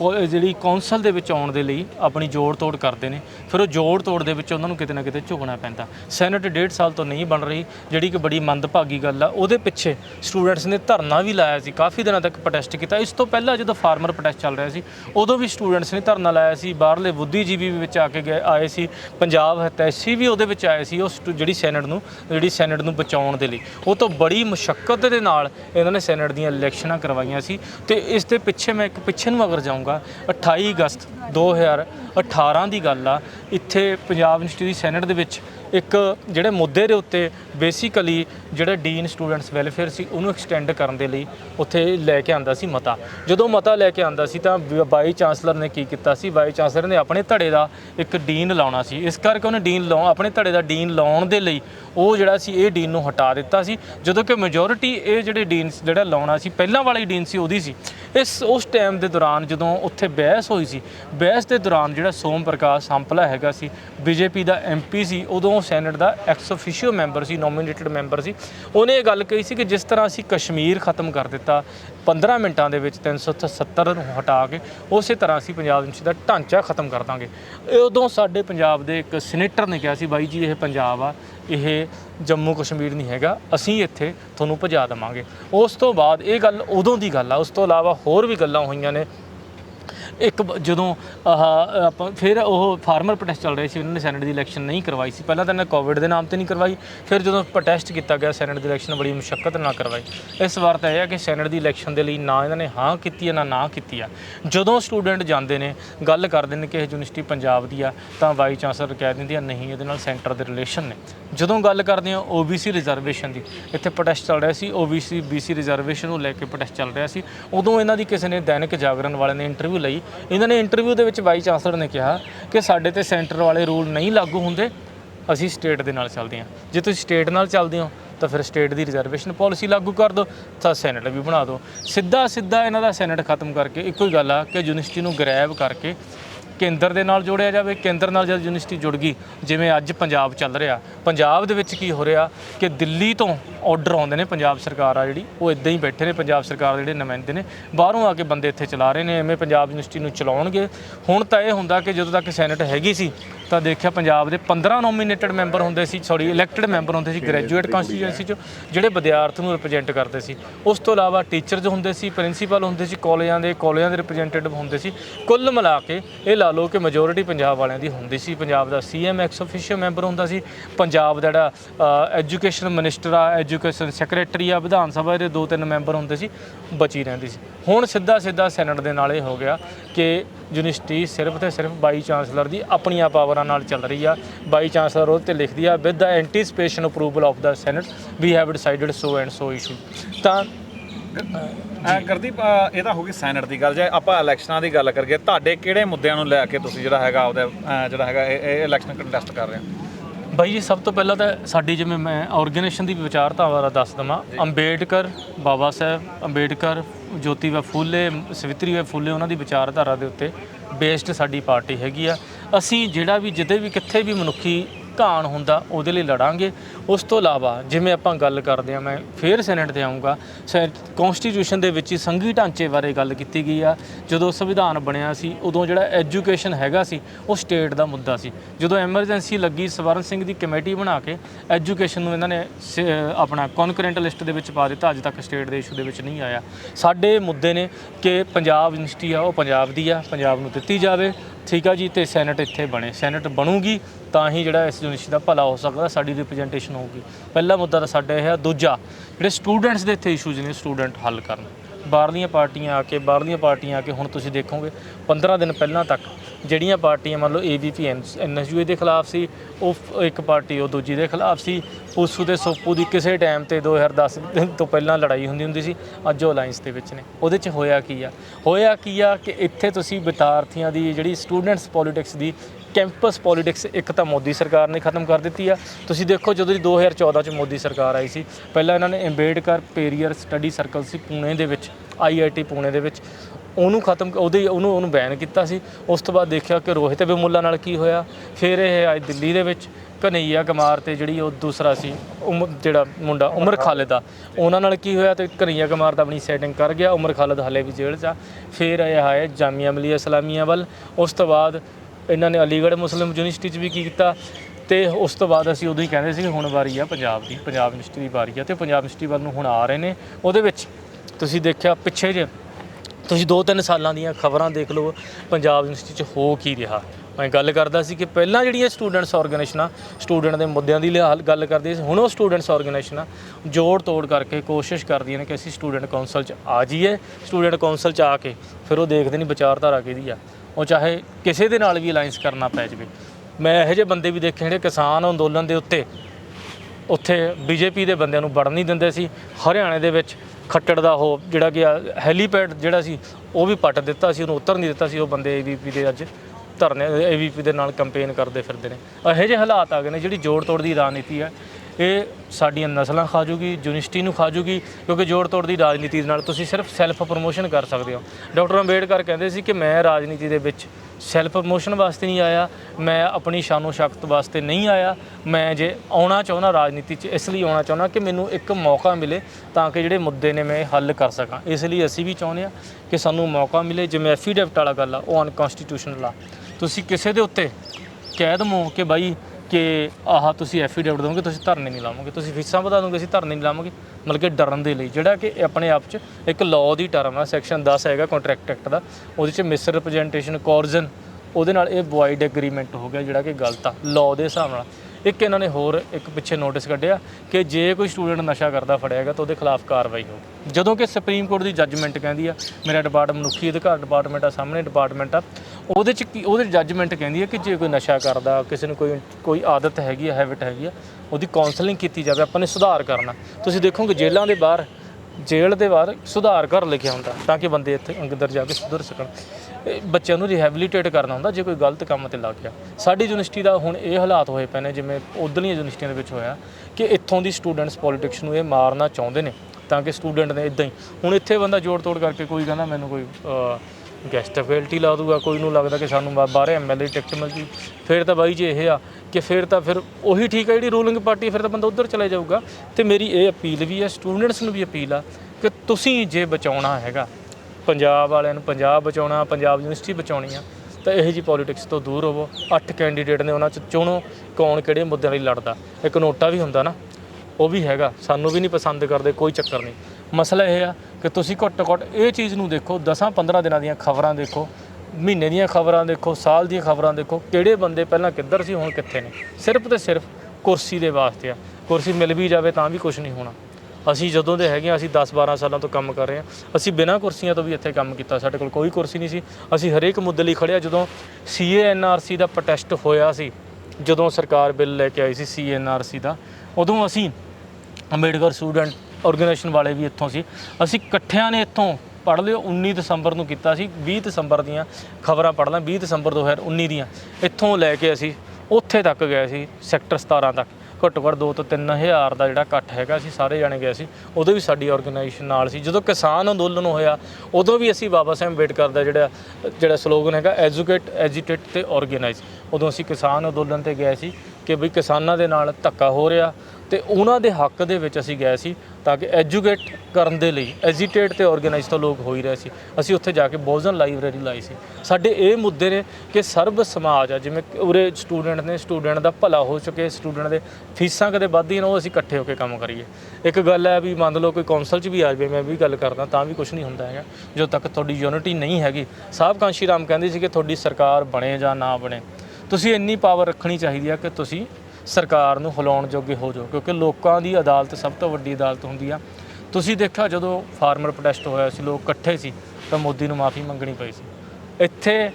S3: ਉਹ ਇਹ ਜਿਹੜੀ ਕੌਂਸਲ ਦੇ ਵਿੱਚ ਆਉਣ ਦੇ ਲਈ ਆਪਣੀ ਜੋੜ ਤੋੜ ਕਰਦੇ ਨੇ, ਫਿਰ ਉਹ ਜੋੜ ਤੋੜ ਦੇ ਵਿੱਚ ਉਹਨਾਂ ਨੂੰ ਕਿਤੇ ਨਾ ਕਿਤੇ ਝੁਕਣਾ ਪੈਂਦਾ। ਸੈਨੇਟ ਡੇਢ ਸਾਲ ਤੋਂ ਨਹੀਂ ਬਣ ਰਹੀ, ਜਿਹੜੀ ਕਿ ਬੜੀ ਮੰਦਭਾਗੀ ਗੱਲ ਆ, ਉਹਦੇ ਪਿੱਛੇ ਸਟੂਡੈਂਟਸ ਨੇ ਧਰਨਾ ਵੀ ਲਾਇਆ ਸੀ, ਕਾਫੀ ਦਿਨਾਂ ਤੱਕ ਪ੍ਰੋਟੈਸਟ ਕੀਤਾ। ਇਸ ਤੋਂ ਪਹਿਲਾਂ ਜਦੋਂ ਫਾਰਮਰ ਪ੍ਰੋਟੈਸਟ ਚੱਲ ਰਿਹਾ ਸੀ, ਉਦੋਂ ਵੀ ਸਟੂਡੈਂਟਸ ਨੇ ਧਰਨਾ ਲਾਇਆ ਸੀ, ਬਾਹਰਲੇ ਬੁੱਧੀਜੀਵੀ ਵੀ ਵਿੱਚ ਆ ਕੇ ਗਏ, ਆਏ ਸੀ, ਪੰਜਾਬ ਹਤੈਸ਼ੀ ਵੀ ਉਹਦੇ ਵਿੱਚ ਆਏ ਸੀ ਉਹ ਸਟੂ- ਜਿਹੜੀ ਸੈਨੇਟ ਨੂੰ, ਜਿਹੜੀ ਸੈਨੇਟ ਨੂੰ ਬਚਾਉਣ ਦੇ ਲਈ। ਉਹ ਤੋਂ ਬੜੀ ਮੁਸ਼ਕਲ ਦੇ ਨਾਲ ਇਹਨਾਂ ਨੇ ਸੈਨੇਟ ਦੀਆਂ ਇਲੈਕਸ਼ਨਾਂ ਕਰਵਾਈਆਂ ਸੀ ਤੇ ਇਸ ਦੇ ਪਿੱਛੇ ਮੈਂ ਇੱਕ ਪਿੱਛੇ ਨੂੰ ਅਗਰ ਜਾਊਂਗਾ ਆਉਂਗਾ 28 ਅਗਸਤ 2018 ਦੀ ਗੱਲ ਆ। ਇੱਥੇ ਪੰਜਾਬ ਯੂਨੀਵਰਸਿਟੀ ਦੀ ਸੈਨੇਟ ਦੇ ਵਿੱਚ ਇੱਕ ਜਿਹੜੇ ਮੁੱਦੇ ਦੇ ਉੱਤੇ ਬੇਸਿਕਲੀ ਜਿਹੜਾ ਡੀਨ ਸਟੂਡੈਂਟਸ ਵੈਲਫੇਅਰ ਸੀ, ਉਹਨੂੰ ਐਕਸਟੈਂਡ ਕਰਨ ਦੇ ਲਈ ਉੱਥੇ ਲੈ ਕੇ ਆਂਦਾ ਸੀ ਮਤਾ। ਜਦੋਂ ਮਤਾ ਲੈ ਕੇ ਆਂਦਾ ਸੀ ਤਾਂ ਵਾਈ ਚਾਂਸਲਰ ਨੇ ਕੀ ਕੀਤਾ ਸੀ? ਵਾਈ ਚਾਂਸਲਰ ਨੇ ਆਪਣੇ ਧੜੇ ਦਾ ਇੱਕ ਡੀਨ ਲਾਉਣਾ ਸੀ। ਇਸ ਕਰਕੇ ਉਹਨੇ ਡੀਨ ਲਾਉਣ ਆਪਣੇ ਧੜੇ ਦਾ ਡੀਨ ਲਾਉਣ ਦੇ ਲਈ ਉਹ ਜਿਹੜਾ ਸੀ, ਇਹ ਡੀਨ ਨੂੰ ਹਟਾ ਦਿੱਤਾ ਸੀ। ਜਦੋਂ ਕਿ ਮੈਜੋਰਿਟੀ ਇਹ ਜਿਹੜੇ ਡੀਨ ਜਿਹੜਾ ਲਾਉਣਾ ਸੀ, ਪਹਿਲਾਂ ਵਾਲੀ ਡੀਨ ਸੀ ਉਹਦੀ ਸੀ। ਇਸ, ਉਸ ਟਾਈਮ ਦੇ ਦੌਰਾਨ ਜਦੋਂ ਉੱਥੇ ਬਹਿਸ ਹੋਈ ਸੀ, ਬਹਿਸ ਦੇ ਦੌਰਾਨ ਜਿਹੜਾ ਸੋਮ ਪ੍ਰਕਾਸ਼ ਸੰਪਲਾ ਹੈਗਾ ਸੀ, ਬੀਜੇਪੀ ਦਾ ਐਮਪੀ ਸੀ, ਉਦੋਂ ਸੈਨੇਟ ਦਾ ਐਕਸ ਅਫੀਸ਼ੀਅਲ ਮੈਂਬਰ ਸੀ ਨੋਮੀਨੇਟਡ ਮੈਂਬਰ ਸੀ। ਉਹਨੇ ਇਹ ਗੱਲ ਕਹੀ ਸੀ ਕਿ ਜਿਸ ਤਰ੍ਹਾਂ ਅਸੀਂ ਕਸ਼ਮੀਰ ਖਤਮ ਕਰ ਦਿੱਤਾ 15 ਮਿੰਟਾਂ ਦੇ ਵਿੱਚ 370 ਨੂੰ ਹਟਾ ਕੇ, ਉਸੇ ਤਰ੍ਹਾਂ ਅਸੀਂ ਪੰਜਾਬ ਯੂਨੀਵਰਸਿਟੀ ਦਾ ਢਾਂਚਾ ਖਤਮ ਕਰ ਦਾਂਗੇ। ਇਹ ਉਦੋਂ ਸਾਡੇ ਪੰਜਾਬ ਦੇ ਇੱਕ ਸੀਨੇਟਰ ਨੇ ਕਿਹਾ ਸੀ, ਬਾਈ ਜੀ, ਇਹ ਪੰਜਾਬ ਆ, ਇਹ ਜੰਮੂ ਕਸ਼ਮੀਰ ਨਹੀਂ ਹੈਗਾ, ਅਸੀਂ ਇੱਥੇ ਤੁਹਾਨੂੰ ਭਜਾ ਦੇਵਾਂਗੇ। ਉਸ ਤੋਂ ਬਾਅਦ ਇਹ ਗੱਲ ਉਦੋਂ ਦੀ ਗੱਲ ਆ, ਉਸ ਤੋਂ ਇਲਾਵਾ ਹੋਰ ਵੀ ਗੱਲਾਂ ਹੋਈਆਂ ਨੇ। ਇੱਕ ਜਦੋਂ ਆਹ, ਆਪਾਂ ਫਿਰ ਉਹ ਫਾਰਮਰ ਪ੍ਰੋਟੈਸਟ ਚੱਲ ਰਹੇ ਸੀ, ਉਹਨਾਂ ਨੇ ਸੈਨੇਟ ਦੀ ਇਲੈਕਸ਼ਨ ਨਹੀਂ ਕਰਵਾਈ ਸੀ। ਪਹਿਲਾਂ ਤਾਂ ਇਹਨਾਂ ਕੋਵਿਡ ਦੇ ਨਾਮ ਤੇ ਨਹੀਂ ਕਰਵਾਈ, ਫਿਰ ਜਦੋਂ ਪ੍ਰੋਟੈਸਟ ਕੀਤਾ ਗਿਆ ਸੈਨੇਟ ਦੀ ਇਲੈਕਸ਼ਨ ਬੜੀ ਮੁਸ਼ਕਲ ਨਾਲ ਕਰਵਾਈ। ਇਸ ਵਾਰ ਤਾਂ ਇਹ ਹੈ ਕਿ ਸੈਨੇਟ ਦੀ ਇਲੈਕਸ਼ਨ ਦੇ ਲਈ ਨਾ ਇਹਨਾਂ ਨੇ ਹਾਂ ਕੀਤੀ ਹੈ ਨਾ ਨਾ ਕੀਤੀ ਆ। ਜਦੋਂ ਸਟੂਡੈਂਟ ਜਾਂਦੇ ਨੇ, ਗੱਲ ਕਰਦੇ ਨੇ ਕਿ ਇਹ ਯੂਨੀਵਰਸਿਟੀ ਪੰਜਾਬ ਦੀ ਆ, ਤਾਂ ਵਾਈਸ ਚਾਂਸਲਰ ਕਹਿ ਦਿੰਦੀ ਆ, ਨਹੀਂ, ਇਹਦੇ ਨਾਲ ਸੈਂਟਰ ਦੇ ਰਿਲੇਸ਼ਨ ਨੇ। ਜਦੋਂ ਗੱਲ ਕਰਦੇ ਆ OBC ਰਿਜ਼ਰਵੇਸ਼ਨ ਦੀ, ਇੱਥੇ ਪ੍ਰੋਟੈਸਟ ਚੱਲ ਰਿਹਾ ਸੀ OBC BC ਰਿਜ਼ਰਵੇਸ਼ਨ ਨੂੰ ਲੈ ਕੇ ਪ੍ਰੋਟੈਸਟ ਚੱਲ ਰਿਹਾ ਸੀ। ਉਦੋਂ ਇਹਨਾਂ ਦੀ ਕਿਸੇ ਨੇ ਦੈਨਿਕ ਜਾਗਰਣ ਵਾਲੇ ਨੇ ਇੰਟਰਵਿਊ ਲਈ ਇਹਨਾਂ ਨੇ ਇੰਟਰਵਿਊ ਦੇ ਵਿੱਚ ਵਾਈਸ ਚਾਂਸਲਰ ਨੇ ਕਿਹਾ ਕਿ ਸਾਡੇ ਤੇ ਸੈਂਟਰ ਵਾਲੇ ਰੂਲ ਨਹੀਂ ਲਾਗੂ ਹੁੰਦੇ, ਅਸੀਂ ਸਟੇਟ ਦੇ ਨਾਲ ਚੱਲਦੇ ਹਾਂ। ਜੇ ਤੁਸੀਂ ਸਟੇਟ ਨਾਲ ਚੱਲਦੇ ਹੋ, ਤਾਂ ਫਿਰ ਸਟੇਟ ਦੀ ਰਿਜ਼ਰਵੇਸ਼ਨ ਪਾਲਿਸੀ ਲਾਗੂ ਕਰ ਦਿਓ, ਤਾਂ ਸੈਨੇਟ ਵੀ ਬਣਾ ਦਿਓ। ਸਿੱਧਾ ਸਿੱਧਾ ਇਹਨਾਂ ਦਾ ਸੈਨੇਟ ਖਤਮ ਕਰਕੇ ਇੱਕੋ ਹੀ ਗੱਲ ਆ ਕਿ ਯੂਨੀਵਰਸਿਟੀ ਨੂੰ ਗ੍ਰੈਬ ਕਰਕੇ ਕੇਂਦਰ ਦੇ ਨਾਲ ਜੋੜਿਆ ਜਾਵੇ, ਕੇਂਦਰ ਨਾਲ ਜਦ ਯੂਨੀਵਰਸਿਟੀ ਜੁੜ ਗਈ, ਜਿਵੇਂ ਅੱਜ ਪੰਜਾਬ ਚੱਲ ਰਿਹਾ, ਪੰਜਾਬ ਦੇ ਵਿੱਚ ਕੀ ਹੋ ਰਿਹਾ ਕਿ ਦਿੱਲੀ ਤੋਂ ਆਰਡਰ ਆਉਂਦੇ ਨੇ ਪੰਜਾਬ ਸਰਕਾਰ ਆ ਜਿਹੜੀ, ਉਹ ਇਦਾਂ ਹੀ ਬੈਠੇ ਨੇ, ਪੰਜਾਬ ਸਰਕਾਰ ਦੇ ਜਿਹੜੇ ਨੁਮਾਇੰਦੇ ਨੇ, ਬਾਹਰੋਂ ਆ ਕੇ ਬੰਦੇ ਇੱਥੇ ਚਲਾ ਰਹੇ ਨੇ, ਐਵੇਂ ਪੰਜਾਬ ਯੂਨੀਵਰਸਿਟੀ ਨੂੰ ਚਲਾਉਣਗੇ। ਹੁਣ ਤਾਂ ਇਹ ਹੁੰਦਾ ਕਿ ਜਦੋਂ ਤੱਕ ਸੈਨੇਟ ਹੈਗੀ ਸੀ ਤਾਂ ਦੇਖਿਆ ਪੰਜਾਬ ਦੇ 15 ਨੋਮੀਨੇਟਡ ਮੈਂਬਰ ਹੁੰਦੇ ਸੀ ਸੌਰੀ ਇਲੈਕਟਡ ਮੈਂਬਰ ਹੁੰਦੇ ਸੀ ਗ੍ਰੈਜੂਏਟ ਕਨਸਟੀਟੂਐਂਸੀ ਚ ਜਿਹੜੇ ਵਿਦਿਆਰਥੀ ਨੂੰ ਰਿਪਰੈਜ਼ੈਂਟ ਕਰਦੇ ਸੀ। ਉਸ ਤੋਂ ਇਲਾਵਾ ਟੀਚਰਸ ਹੁੰਦੇ ਸੀ ਪ੍ਰਿੰਸੀਪਲ ਹੁੰਦੇ ਸੀ ਕਾਲਜਾਂ ਦੇ ਕਾਲਜਾਂ ਦੇ ਰਿਪਰੈਜ਼ੈਂਟੇਟਿਵ ਹੁੰਦੇ ਸੀ। ਕੁੱਲ ਮਿਲਾ ਕੇ ਇਹ ਲਾ ਲਓ ਕਿ ਮੈਜੋਰਿਟੀ ਪੰਜਾਬ ਵਾਲਿਆਂ ਦੀ ਹੁੰਦੀ ਸੀ। ਪੰਜਾਬ ਦਾ ਸੀਐਮ ਐਕਸ ਅਫੀਸ਼ੀਅਲ ਮੈਂਬਰ ਹੁੰਦਾ ਸੀ। ਪੰਜਾਬ ਦਾ ਜਿਹੜਾ ਐਜੂਕੇਸ਼ਨ ਮਿਨਿਸਟਰ ਆ ਐਜੂਕੇਸ਼ਨ ਸੈਕਟਰੀ ਆ ਵਿਧਾਨ ਸਭਾ ਦੇ ਦੋ ਤਿੰਨ ਮੈਂਬਰ ਹੁੰਦੇ ਸੀ। ਬਚੀ ਰਹਿੰਦੀ ਸੀ। ਹੁਣ ਸਿੱਧਾ ਸਿੱਧਾ ਸੈਨੇਟ ਦੇ ਨਾਲ ਇਹ ਹੋ ਗਿਆ ਕਿ ਯੂਨੀਵਰਸਿਟੀ ਸਿਰਫ ਤੇ ਸਿਰਫ ਬਾਈ ਚਾਂਸਲਰ ਦੀ ਆਪਣੀਆਂ ਪਾਵਰਾਂ ਨਾਲ ਚੱਲ ਰਹੀ ਆ। ਬਾਈ ਚਾਂਸਲਰ ਉਹ ਤੇ ਲਿਖਦੀ ਆ with the anticipation approval of the senate we have decided so and so issue ਤਾਂ
S2: ਐ ਇਹ ਤਾਂ ਹੋ ਗਈ ਸੈਨੇਟ ਦੀ ਗੱਲ। ਜੇ ਆਪਾਂ ਇਲੈਕਸ਼ਨਾਂ ਦੀ ਗੱਲ ਕਰੀਏ, ਤੁਹਾਡੇ ਕਿਹੜੇ ਮੁੱਦਿਆਂ ਨੂੰ ਲੈ ਕੇ ਤੁਸੀਂ ਜਿਹੜਾ ਹੈਗਾ ਆਪਦਾ ਜਿਹੜਾ ਹੈਗਾ ਇਹ ਇਲੈਕਸ਼ਨ ਕੰਟੈਸਟ ਕਰ ਰਹੇ ਹੋ?
S3: ਬਾਈ ਜੀ ਸਭ ਤੋਂ ਪਹਿਲਾਂ ਤਾਂ ਸਾਡੀ ਜਿਵੇਂ ਮੈਂ ਆਰਗੇਨਾਈਜੇਸ਼ਨ ਦੀ ਵਿਚਾਰਧਾਰਾ ਦਾ ਦੱਸ ਦਵਾਂ। ਅੰਬੇਡਕਰ ਬਾਬਾ ਸਾਹਿਬ ਅੰਬੇਡਕਰ ਜੋਤੀਬਾ ਫੂਲੇ ਸਵਿਤਰੀਬਾ ਫੂਲੇ ਉਹਨਾਂ ਦੀ ਵਿਚਾਰਧਾਰਾ ਦੇ ਉੱਤੇ ਬੇਸਡ ਸਾਡੀ ਪਾਰਟੀ ਹੈਗੀ ਆ। ਅਸੀਂ ਜਿਹੜਾ ਵੀ ਜਿੱਦੇ ਵੀ ਕਿੱਥੇ ਵੀ ਮਨੁੱਖੀ ਘਾਣ ਹੁੰਦਾ, ਉਹਦੇ ਲਈ ਲੜਾਂਗੇ। ਉਸ ਤੋਂ ਇਲਾਵਾ ਜਿਵੇਂ ਆਪਾਂ ਗੱਲ ਕਰਦੇ ਆ ਮੈਂ ਫੇਰ ਸੈਨੇਟ ਤੇ ਆਉਂਗਾ ਕਨਸਟੀਟਿਊਸ਼ਨ ਦੇ ਵਿੱਚ ਹੀ ਸੰਘੀ ਢਾਂਚੇ ਬਾਰੇ ਗੱਲ ਕੀਤੀ ਗਈ ਆ। ਜਦੋਂ ਸੰਵਿਧਾਨ ਬਣਿਆ ਸੀ, ਉਦੋਂ ਜਿਹੜਾ ਐਜੂਕੇਸ਼ਨ ਹੈਗਾ ਸੀ, ਉਹ ਸਟੇਟ ਦਾ ਮੁੱਦਾ ਸੀ। ਜਦੋਂ ਐਮਰਜੈਂਸੀ ਲੱਗੀ ਸਵਰਨ ਸਿੰਘ ਦੀ ਕਮੇਟੀ ਬਣਾ ਕੇ ਐਜੂਕੇਸ਼ਨ ਨੂੰ ਇਹਨਾਂ ਨੇ ਸ- ਆਪਣਾ ਕਨਕਰੈਂਟ ਲਿਸਟ ਦੇ ਵਿੱਚ ਪਾ ਦਿੱਤਾ। ਅੱਜ ਤੱਕ ਸਟੇਟ ਦੇ ਇਸ਼ੂ ਦੇ ਵਿੱਚ ਨਹੀਂ ਆਇਆ। ਸਾਡੇ ਮੁੱਦੇ ਨੇ ਕਿ ਪੰਜਾਬ ਯੂਨੀਵਰਸਿਟੀ ਆ, ਉਹ ਪੰਜਾਬ ਦੀ ਆ, ਪੰਜਾਬ ਨੂੰ ਦਿੱਤੀ ਜਾਵੇ। ਠੀਕ ਆ ਜੀ, ਤੇ ਸੈਨੇਟ ਇੱਥੇ ਬਣੇ। ਸੈਨੇਟ ਬਣੂਗੀ ਤਾਂ ਹੀ ਜਿਹੜਾ ਇਸ ਯੂਨੀਵਰਸਿਟੀ ਦਾ ਭਲਾ ਹੋ ਸਕਦਾ, ਸਾਡੀ ਰਿਪਰੈਜ਼ੈਂਟੇਸ਼ਨ ਹੋਊਗੀ। ਪਹਿਲਾ ਮੁੱਦਾ ਤਾਂ ਸਾਡਾ ਇਹ ਆ ਦੂਜਾ, ਜਿਹੜੇ ਸਟੂਡੈਂਟਸ ਦੇ ਇੱਥੇ ਇਸ਼ੂਜ਼ ਨੇ ਸਟੂਡੈਂਟ ਹੱਲ ਕਰਨ। ਬਾਹਰਲੀਆਂ ਪਾਰਟੀਆਂ ਆ ਕੇ, ਬਾਹਰਲੀਆਂ ਪਾਰਟੀਆਂ ਆ ਕੇ ਹੁਣ ਤੁਸੀਂ ਦੇਖੋਗੇ 15 ਦਿਨ ਪਹਿਲਾਂ ਤੱਕ ਜਿਹੜੀਆਂ ਪਾਰਟੀਆਂ, ਮੰਨ ਲਓ ਏਬੀਪੀ ਐਨਐਸਯੂ ਦੇ ਖਿਲਾਫ ਸੀ, ਉਹ ਇੱਕ ਪਾਰਟੀ, ਉਹ ਦੂਜੀ ਦੇ ਖਿਲਾਫ ਸੀ ਉਸੂ ਦੇ ਸੋਪੂ ਦੀ ਕਿਸੇ ਟਾਈਮ ਤੇ 2010 ਤੋਂ ਪਹਿਲਾਂ ਲੜਾਈ ਹੁੰਦੀ ਹੁੰਦੀ ਸੀ, ਅੱਜ ਉਹ ਅਲਾਈਅੰਸ ਦੇ ਵਿੱਚ ਨੇ। ਉਹਦੇ 'ਚ ਹੋਇਆ ਕੀ ਆ? ਹੋਇਆ ਕੀ ਆ ਕਿ ਇੱਥੇ ਤੁਸੀਂ ਵਿਦਿਆਰਥੀਆਂ ਦੀ, ਜਿਹੜੀ ਸਟੂਡੈਂਟਸ ਪੋਲਿਟਿਕਸ ਦੀ ਕੈਂਪਸ ਪੋਲਿਟਿਕਸ ਇੱਕ ਤਾਂ ਮੋਦੀ ਸਰਕਾਰ ਨੇ ਖਤਮ ਕਰ ਦਿੱਤੀ ਆ। ਤੁਸੀਂ ਦੇਖੋ ਜਦੋਂ ਦੀ 2014 ਚ ਮੋਦੀ ਸਰਕਾਰ ਆਈ ਸੀ ਪਹਿਲਾਂ ਇਹਨਾਂ ਨੇ ਅੰਬੇਡਕਰ ਪੇਰੀਅਰ ਸਟੱਡੀ ਸਰਕਲ ਸੀ ਪੁਣੇ ਦੇ ਵਿੱਚ ਆਈਆਈਟੀ ਪੁਣੇ ਦੇ ਵਿੱਚ। ਉਹਨੂੰ ਖਤਮ ਉਹਦੇ ਉਹਨੂੰ ਉਹਨੂੰ ਬੈਨ ਕੀਤਾ ਸੀ। ਉਸ ਤੋਂ ਬਾਅਦ ਦੇਖਿਆ ਕਿ ਰੋਹਿਤ ਬਿਮੁੱਲਾ ਨਾਲ ਕੀ ਹੋਇਆ। ਫਿਰ ਇਹ ਅੱਜ ਦਿੱਲੀ ਦੇ ਵਿੱਚ ਕਨਈਆ ਕੁਮਾਰ ਤੇ ਜਿਹੜੀ ਉਹ ਦੂਸਰਾ ਸੀ ਉਮ- ਜਿਹੜਾ ਮੁੰਡਾ ਉਮਰ ਖਾਲਿਦ। ਆ। ਉਹਨਾਂ ਨਾਲ ਕੀ ਹੋਇਆ ਤੇ ਕਨਈਆ ਕੁਮਾਰ ਤਾਂ ਆਪਣੀ ਸੈਟਿੰਗ ਕਰ ਗਿਆ। ਉਮਰ ਖਾਲਿਦ ਹਲੇ ਵੀ ਜੇਲ੍ਹ 'ਚ ਆ। ਫਿਰ ਇਹ ਆਏ ਜਾਮੀਆ ਮਿਲੀਆ ਇਸਲਾਮੀਆ ਵੱਲ। ਉਸ ਤੋਂ ਬਾਅਦ ਇਹਨਾਂ ਨੇ ਅਲੀਗੜ੍ਹ ਮੁਸਲਿਮ ਯੂਨੀਵਰਸਿਟੀ 'ਚ ਵੀ ਕੀ ਕੀਤਾ ਤੇ ਉਸ ਤੋਂ ਬਾਅਦ ਅਸੀਂ ਉਦੋਂ ਹੀ ਕਹਿੰਦੇ ਸੀ ਕਿ ਹੁਣ ਵਾਰੀ ਆ ਪੰਜਾਬ ਦੀ, ਪੰਜਾਬ ਯੂਨੀਵਰਸਿਟੀ ਦੀ ਵਾਰੀ ਆ ਤੇ ਪੰਜਾਬ ਯੂਨੀਵਰਸਿਟੀ ਵੱਲ ਨੂੰ ਹੁਣ ਆ ਰਹੇ ਨੇ। ਉਹਦੇ ਵਿੱਚ ਤੁਸੀਂ ਦੇਖਿਆ ਪਿੱਛੇ ਜੇ ਤੁਸੀਂ 2-3 ਸਾਲਾਂ ਦੀਆਂ ਖਬਰਾਂ ਦੇਖ ਲਓ ਪੰਜਾਬ ਯੂਨੀਵਰਸਿਟੀ 'ਚ ਹੋ ਕੀ ਰਿਹਾ। ਮੈਂ ਗੱਲ ਕਰਦਾ ਸੀ ਕਿ ਪਹਿਲਾਂ ਜਿਹੜੀਆਂ ਸਟੂਡੈਂਟਸ ਆਰਗੇਨਾਈਜੇਸ਼ਨਾਂ ਸਟੂਡੈਂਟ ਦੇ ਮੁੱਦਿਆਂ ਦੀ ਲਿਆ- ਗੱਲ ਕਰਦੀ ਸੀ, ਹੁਣ ਉਹ ਸਟੂਡੈਂਟਸ ਆਰਗੇਨਾਈਜੇਸ਼ਨਾਂ ਜੋੜ ਤੋੜ ਕਰਕੇ ਕੋਸ਼ਿਸ਼ ਕਰਦੀਆਂ ਨੇ ਕਿ ਅਸੀਂ ਸਟੂਡੈਂਟ ਕਾਉਂਸਲ 'ਚ ਆ ਜਾਈਏ। ਸਟੂਡੈਂਟ ਕਾਉਂਸਲ 'ਚ ਆ ਕੇ ਫਿਰ ਉਹ ਦੇਖਦੇ ਨਹੀਂ ਵਿਚਾਰਧਾਰਾ ਕਿਹਦੀ ਆ। ਉਹ ਚਾਹੇ ਕਿਸੇ ਦੇ ਨਾਲ ਵੀ ਅਲਾਈਅੰਸ ਕਰਨਾ ਪੈ ਜਾਵੇ। ਮੈਂ ਇਹੋ ਜਿਹੇ ਬੰਦੇ ਵੀ ਦੇਖੇ ਜਿਹੜੇ ਕਿਸਾਨ ਅੰਦੋਲਨ ਦੇ ਉੱਤੇ ਉੱਥੇ ਬੀਜੇਪੀ ਦੇ ਬੰਦਿਆਂ ਨੂੰ ਵੜਨ ਨਹੀਂ ਦਿੰਦੇ ਸੀ। ਹਰਿਆਣੇ ਦੇ ਵਿੱਚ ਖੱਟੜ ਦਾ ਉਹ ਜਿਹੜਾ ਕਿ ਆ ਹੈਲੀਪੈਡ ਜਿਹੜਾ ਸੀ, ਉਹ ਵੀ ਪੱਟ ਦਿੱਤਾ ਸੀ, ਉਹਨੂੰ ਉਤਰ ਨਹੀਂ ਦਿੱਤਾ ਸੀ। ਉਹ ਬੰਦੇ ਏਬੀਪੀ ਦੇ ਅੱਜ ਧਰਨੇ ਏਬੀਪੀ ਦੇ ਨਾਲ ਕੰਪੇਨ ਕਰਦੇ ਫਿਰਦੇ ਨੇ। ਇਹੋ ਜਿਹੇ ਹਾਲਾਤ ਆ ਗਏ ਨੇ ਜਿਹੜੀ ਜੋੜ ਤੋੜ ਦੀ ਰਾਜਨੀਤੀ ਹੈ। ਇਹ ਸਾਡੀਆਂ ਨਸਲਾਂ ਖਾ ਜੂਗੀ, ਯੂਨੀਵਰਸਿਟੀ ਨੂੰ ਖਾ ਜੂਗੀ, ਕਿਉਂਕਿ ਜੋੜ ਤੋੜ ਦੀ ਰਾਜਨੀਤੀ ਦੇ ਨਾਲ ਤੁਸੀਂ ਸਿਰਫ ਸੈਲਫ ਪ੍ਰੋਮੋਸ਼ਨ ਕਰ ਸਕਦੇ ਹੋ। ਡਾਕਟਰ ਅੰਬੇਡਕਰ ਕਹਿੰਦੇ ਸੀ ਕਿ ਮੈਂ ਰਾਜਨੀਤੀ ਦੇ ਵਿੱਚ ਸੈਲਫ ਪ੍ਰਮੋਸ਼ਨ ਵਾਸਤੇ ਨਹੀਂ ਆਇਆ, ਮੈਂ ਆਪਣੀ ਸ਼ਾਨੋ ਸ਼ਕਤ ਵਾਸਤੇ ਨਹੀਂ ਆਇਆ, ਮੈਂ ਜੇ ਆਉਣਾ ਚਾਹੁੰਦਾ ਰਾਜਨੀਤੀ 'ਚ, ਇਸ ਲਈ ਆਉਣਾ ਚਾਹੁੰਦਾ ਕਿ ਮੈਨੂੰ ਇੱਕ ਮੌਕਾ ਮਿਲੇ ਤਾਂ ਕਿ ਜਿਹੜੇ ਮੁੱਦੇ ਨੇ ਮੈਂ ਇਹ ਹੱਲ ਕਰ ਸਕਾਂ। ਇਸ ਲਈ ਅਸੀਂ ਵੀ ਚਾਹੁੰਦੇ ਹਾਂ ਕਿ ਸਾਨੂੰ ਮੌਕਾ ਮਿਲੇ ਜਿਵੇਂ ਐਫੀਡੈਵਿਟ ਵਾਲਾ ਗੱਲ ਆ, ਉਹ ਅਨਕਨਸਟੀਟਿਊਸ਼ਨਲ ਆ। ਤੁਸੀਂ ਕਿਸੇ ਦੇ ਉੱਤੇ ਕਹਿ ਦਮੋ ਕਿ ਬਾਈ ਕਿ ਆਹ ਤੁਸੀਂ ਐਫੀਡੇਵਿਟ ਦੋਗੇ ਤੁਸੀਂ ਧਰਨੇ ਨਹੀਂ ਲਾਵੋਗੇ, ਤੁਸੀਂ ਫੀਸਾਂ ਵਧਾ ਦੋਗੇ, ਅਸੀਂ ਧਰਨੇ ਨਹੀਂ ਲਾਵਾਂਗੇ। ਮਤਲਬ ਕਿ ਡਰਨ ਦੇ ਲਈ, ਜਿਹੜਾ ਕਿ ਆਪਣੇ ਆਪ 'ਚ ਇੱਕ ਲਾਅ ਦੀ ਟਰਮ ਆ ਸੈਕਸ਼ਨ 10 ਹੈਗਾ ਕੰਟਰੈਕਟ ਐਕਟ ਦਾ, ਉਹਦੇ 'ਚ ਮਿਸ ਰਿਪਰੈਜ਼ੈਂਟੇਸ਼ਨ ਕੋਰਜ਼ਨ ਉਹਦੇ ਨਾਲ ਇਹ ਵਾਈਡ ਐਗਰੀਮੈਂਟ ਹੋ ਗਿਆ ਜਿਹੜਾ ਕਿ ਗਲਤ ਆ ਲਾਅ ਦੇ ਹਿਸਾਬ ਨਾਲ। ਇੱਕ ਇਹਨਾਂ ਨੇ ਹੋਰ ਇੱਕ ਪਿੱਛੇ ਨੋਟਿਸ ਕੱਢਿਆ ਕਿ ਜੇ ਕੋਈ ਸਟੂਡੈਂਟ ਨਸ਼ਾ ਕਰਦਾ ਫੜਿਆ ਗਿਆ ਤਾਂ ਉਹਦੇ ਖਿਲਾਫ ਕਾਰਵਾਈ ਹੋਊਗੀ ਜਦੋਂ ਕਿ ਸੁਪਰੀਮ ਕੋਰਟ ਦੀ ਜੱਜਮੈਂਟ ਕਹਿੰਦੀ ਆ, ਮੇਰਾ ਡਿਪਾਰਟਮੈਂਟ ਮਨੁੱਖੀ ਅਧਿਕਾਰ ਡਿਪਾਰਟਮੈਂਟ ਆ, ਸਾਹਮਣੇ ਡਿਪਾਰਟਮੈਂਟ ਆ, ਉਹਦੇ ਚ ਕੀ ਉਹਦੇ ਜੱਜਮੈਂਟ ਕਹਿੰਦੀ ਹੈ ਕਿ ਜੇ ਕੋਈ ਨਸ਼ਾ ਕਰਦਾ, ਕਿਸੇ ਨੂੰ ਕੋਈ ਕੋਈ ਆਦਤ ਹੈਗੀ ਆ ਹੈਬਿਟ ਹੈਗੀ ਆ, ਉਹਦੀ ਕਾਉਂਸਲਿੰਗ ਕੀਤੀ ਜਾਵੇ, ਆਪਾਂ ਨੇ ਸੁਧਾਰ ਕਰਨਾ। ਤੁਸੀਂ ਦੇਖੋਗੇ ਜੇਲ੍ਹਾਂ ਦੇ ਬਾਹਰ, ਜੇਲ੍ਹ ਦੇ ਬਾਹਰ ਸੁਧਾਰ ਘਰ ਲਿਖਿਆ ਹੁੰਦਾ ਤਾਂ ਕਿ ਬੰਦੇ ਇੱਥੇ ਅੰਦਰ ਜਾ ਕੇ ਸੁਧਰ ਸਕਣ। ਬੱਚਿਆਂ ਨੂੰ ਰਿਹੈਬਿਲਿਟੇਟ ਕਰਨਾ ਹੁੰਦਾ ਜੇ ਕੋਈ ਗਲਤ ਕੰਮ ਤੇ ਲੱਗ ਗਿਆ। ਸਾਡੀ ਯੂਨੀਵਰਸਿਟੀ ਦਾ ਹੁਣ ਇਹ ਹਾਲਾਤ ਹੋਏ ਪਏ ਨੇ, ਜਿਵੇਂ ਉਧਰਲੀਆਂ ਯੂਨੀਵਰਸਿਟੀਆਂ ਦੇ ਵਿੱਚ ਹੋਇਆ, ਕਿ ਇੱਥੋਂ ਦੀ ਸਟੂਡੈਂਟਸ ਪੋਲਿਟਿਕਸ ਨੂੰ ਇਹ ਮਾਰਨਾ ਚਾਹੁੰਦੇ ਨੇ, ਤਾਂ ਕਿ ਸਟੂਡੈਂਟ ਨੇ ਇਦਾਂ ਹੀ। ਹੁਣ ਇੱਥੇ ਬੰਦਾ ਜੋੜ ਤੋੜ ਕਰਕੇ ਕੋਈ ਕਹਿੰਦਾ, ਮੈਨੂੰ ਕੋਈ ਗੈਸਟ ਫੈਕਲਟੀ ਲਾ ਦੂਗਾ। ਕੋਈ ਨੂੰ ਲੱਗਦਾ ਕਿ ਸਾਨੂੰ ਬਾ- ਬਾਹਰ ਐਮਐਲਏ ਟਿਕਟ ਮਿਲ ਜੂ। ਫਿਰ ਤਾਂ ਬਾਈ ਜੇ ਇਹ ਆ ਕਿ ਫਿਰ ਤਾਂ ਫਿਰ ਉਹੀ ਠੀਕ ਹੈ ਜਿਹੜੀ ਰੂਲਿੰਗ ਪਾਰਟੀ ਫਿਰ ਤਾਂ ਬੰਦਾ ਉਧਰ ਚਲੇ ਜਾਊਗਾ। ਤੇ ਮੇਰੀ ਇਹ ਅਪੀਲ ਵੀ ਹੈ ਸਟੂਡੈਂਟਸ ਨੂੰ ਵੀ ਅਪੀਲ ਆ ਕਿ ਤੁਸੀਂ ਜੇ ਬਚਾਉਣਾ ਹੈਗਾ ਪੰਜਾਬ ਵਾਲਿਆਂ ਨੂੰ ਪੰਜਾਬ ਬਚਾਉਣਾ, ਪੰਜਾਬ ਯੂਨੀਵਰਸਿਟੀ ਬਚਾਉਣੀ ਆ, ਤਾਂ ਇਹੋ ਜੀ ਪੋਲਿਟਿਕਸ ਤੋਂ ਦੂਰ ਹੋਵੋ ਅੱਠ ਕੈਂਡੀਡੇਟ ਨੇ ਉਹਨਾਂ ਚ ਚੁਣੋ ਕੌਣ ਕਿਹੜੇ ਮੁੱਦਿਆਂ ਲਈ ਲੜਦਾ। ਇੱਕ ਨੋਟਾ ਵੀ ਹੁੰਦਾ ਨਾ, ਉਹ ਵੀ ਹੈਗਾ, ਸਾਨੂੰ ਵੀ ਨਹੀਂ ਪਸੰਦ ਕਰਦੇ, ਕੋਈ ਚੱਕਰ ਨਹੀਂ। ਮਸਲਾ ਇਹ ਆ ਕਿ ਤੁਸੀਂ ਘੱਟੋ ਘੱਟ ਇਹ ਚੀਜ਼ ਨੂੰ ਦੇਖੋ 10-15 ਦਿਨਾਂ ਦੀਆਂ ਖਬਰਾਂ ਦੇਖੋ, ਮਹੀਨੇ ਦੀਆਂ ਖਬਰਾਂ ਦੇਖੋ, ਸਾਲ ਦੀਆਂ ਖਬਰਾਂ ਦੇਖੋ, ਕਿਹੜੇ ਬੰਦੇ ਪਹਿਲਾਂ ਕਿੱਧਰ ਸੀ, ਹੁਣ ਕਿੱਥੇ ਨੇ। ਸਿਰਫ ਤੇ ਸਿਰਫ ਕੁਰਸੀ ਦੇ ਵਾਸਤੇ ਆ। ਕੁਰਸੀ ਮਿਲ ਵੀ ਜਾਵੇ ਤਾਂ ਵੀ ਕੁਝ ਨਹੀਂ ਹੋਣਾ। ਅਸੀਂ ਜਦੋਂ ਦੇ ਹੈਗੇ ਹਾਂ, ਅਸੀਂ 10-12 ਸਾਲਾਂ ਤੋਂ ਕੰਮ ਕਰ ਰਹੇ ਹਾਂ। ਅਸੀਂ ਬਿਨਾਂ ਕੁਰਸੀਆਂ ਤੋਂ ਵੀ ਇੱਥੇ ਕੰਮ ਕੀਤਾ। ਸਾਡੇ ਕੋਲ ਕੋਈ ਕੁਰਸੀ ਨਹੀਂ ਸੀ। ਅਸੀਂ ਹਰੇਕ ਮੁੱਦੇ ਲਈ ਖੜਿਆ ਜਦੋਂ ਸੀਏਐਨਆਰਸੀ ਦਾ ਪ੍ਰੋਟੈਸਟ ਹੋਇਆ ਸੀ, ਜਦੋਂ ਸਰਕਾਰ ਬਿੱਲ ਲੈ ਕੇ ਆਈ ਸੀ ਸੀਐਨਆਰਸੀ ਦਾ, ਉਦੋਂ ਅਸੀਂ ਅੰਬੇਡਕਰ ਸਟੂਡੈਂਟ ਆਰਗੇਨਾਈਜੇਸ਼ਨ ਵਾਲੇ ਵੀ ਇੱਥੋਂ ਸੀ। ਅਸੀਂ ਇਕੱਠਿਆਂ ਨੇ ਇੱਥੋਂ ਪੜ੍ਹ ਲਿਓ 19 ਦਸੰਬਰ ਨੂੰ ਕੀਤਾ ਸੀ। 20 ਦਸੰਬਰ ਦੀਆਂ ਖਬਰਾਂ ਪੜ੍ਹ ਲਾਂ। 20 ਦਸੰਬਰ 2019 ਦੀਆਂ। ਇੱਥੋਂ ਲੈ ਕੇ ਅਸੀਂ ਉੱਥੇ ਤੱਕ ਗਏ ਸੀ, ਸੈਕਟਰ 17 ਤੱਕ। ਘੱਟੋ ਘੱਟ 2 ਤੋਂ 3 ਹਜ਼ਾਰ ਦਾ ਜਿਹੜਾ ਇਕੱਠ ਹੈਗਾ ਸੀ ਸਾਰੇ ਜਾਣੇ ਗਏ ਸੀ। ਉਦੋਂ ਵੀ ਸਾਡੀ ਆਰਗੇਨਾਈਜੇਸ਼ਨ ਨਾਲ ਸੀ। ਜਦੋਂ ਕਿਸਾਨ ਅੰਦੋਲਨ ਹੋਇਆ, ਉਦੋਂ ਵੀ ਅਸੀਂ ਬਾਬਾ ਸਾਹਿਬ ਅੰਬੇਡਕਰ ਦਾ ਜਿਹੜਾ ਜਿਹੜਾ ਸਲੋਗਨ ਹੈਗਾ ਐਜੂਕੇਟ ਐਜੀਟੇਟ ਤੇ ਆਰਗੇਨਾਈਜ਼ ਉਦੋਂ ਅਸੀਂ ਕਿਸਾਨ ਅੰਦੋਲਨ ਤੇ ਗਏ ਸੀ ਕਿ ਵੀ ਕਿਸਾਨਾਂ ਦੇ ਨਾਲ ਧੱਕਾ ਹੋ ਰਿਹਾ ਤੇ ਉਹਨਾਂ ਦੇ ਹੱਕ ਦੇ ਵਿੱਚ ਅਸੀਂ ਗਏ ਸੀ ਤਾਂ ਕਿ ਐਜੂਕੇਟ ਕਰਨ ਦੇ ਲਈ, ਐਜੀਟੇਟ ਤੇ ਆਰਗੇਨਾਈਜ਼ ਤਾਂ ਲੋਕ ਹੋ ਹੀ ਰਹੇ ਸੀ। ਅਸੀਂ ਉੱਥੇ ਜਾ ਕੇ ਬੋਜ਼ਨ ਲਾਇਬ੍ਰੇਰੀ ਲਾਈ ਸੀ। ਸਾਡੇ ਇਹ ਮੁੱਦੇ ਨੇ ਕਿ ਸਰਬ ਸਮਾਜ ਆ, ਜਿਵੇਂ ਉਰੇ ਸਟੂਡੈਂਟ ਨੇ ਸਟੂਡੈਂਟ ਦਾ ਭਲਾ ਹੋ ਚੁੱਕੇ ਸਟੂਡੈਂਟ ਦੇ ਫੀਸਾਂ ਕਦੇ ਵੱਧਦੀਆਂ ਨੇ, ਉਹ ਅਸੀਂ ਇਕੱਠੇ ਹੋ ਕੇ ਕੰਮ ਕਰੀਏ। ਇੱਕ ਗੱਲ ਹੈ ਵੀ ਮੰਨ ਲਓ ਕੋਈ ਕੌਂਸਲ 'ਚ ਵੀ ਆ ਜਾਵੇ, ਮੈਂ ਵੀ ਗੱਲ ਕਰਦਾ ਤਾਂ ਵੀ ਕੁਝ ਨਹੀਂ ਹੁੰਦਾ ਹੈਗਾ। ਜਦੋਂ ਤੱਕ ਤੁਹਾਡੀ ਯੂਨਿਟੀ ਨਹੀਂ ਹੈਗੀ ਸਾਹਿਬ ਕਾਂਸ਼ੀ ਰਾਮ ਕਹਿੰਦੇ ਸੀ ਕਿ ਤੁਹਾਡੀ ਸਰਕਾਰ ਬਣੇ ਜਾਂ ਨਾ ਬਣੇ। ਤੁਸੀਂ ਇੰਨੀ ਪਾਵਰ ਰੱਖਣੀ ਚਾਹੀਦੀ ਆ ਕਿ ਤੁਸੀਂ ਸਰਕਾਰ ਨੂੰ ਹਿਲਾਉਣ ਜੋਗੇ ਹੋ ਜਾਓ, ਕਿਉਂਕਿ ਲੋਕਾਂ ਦੀ ਅਦਾਲਤ ਸਭ ਤੋਂ ਵੱਡੀ ਅਦਾਲਤ ਹੁੰਦੀ ਆ। ਤੁਸੀਂ ਦੇਖਿਆ ਜਦੋਂ ਫਾਰਮਰ ਪ੍ਰੋਟੈਸਟ ਹੋਇਆ ਸੀ, ਲੋਕ ਇਕੱਠੇ ਸੀ, ਤਾਂ ਮੋਦੀ ਨੂੰ ਮਾਫੀ ਮੰਗਣੀ ਪਈ ਸੀ। ਇੱਥੇ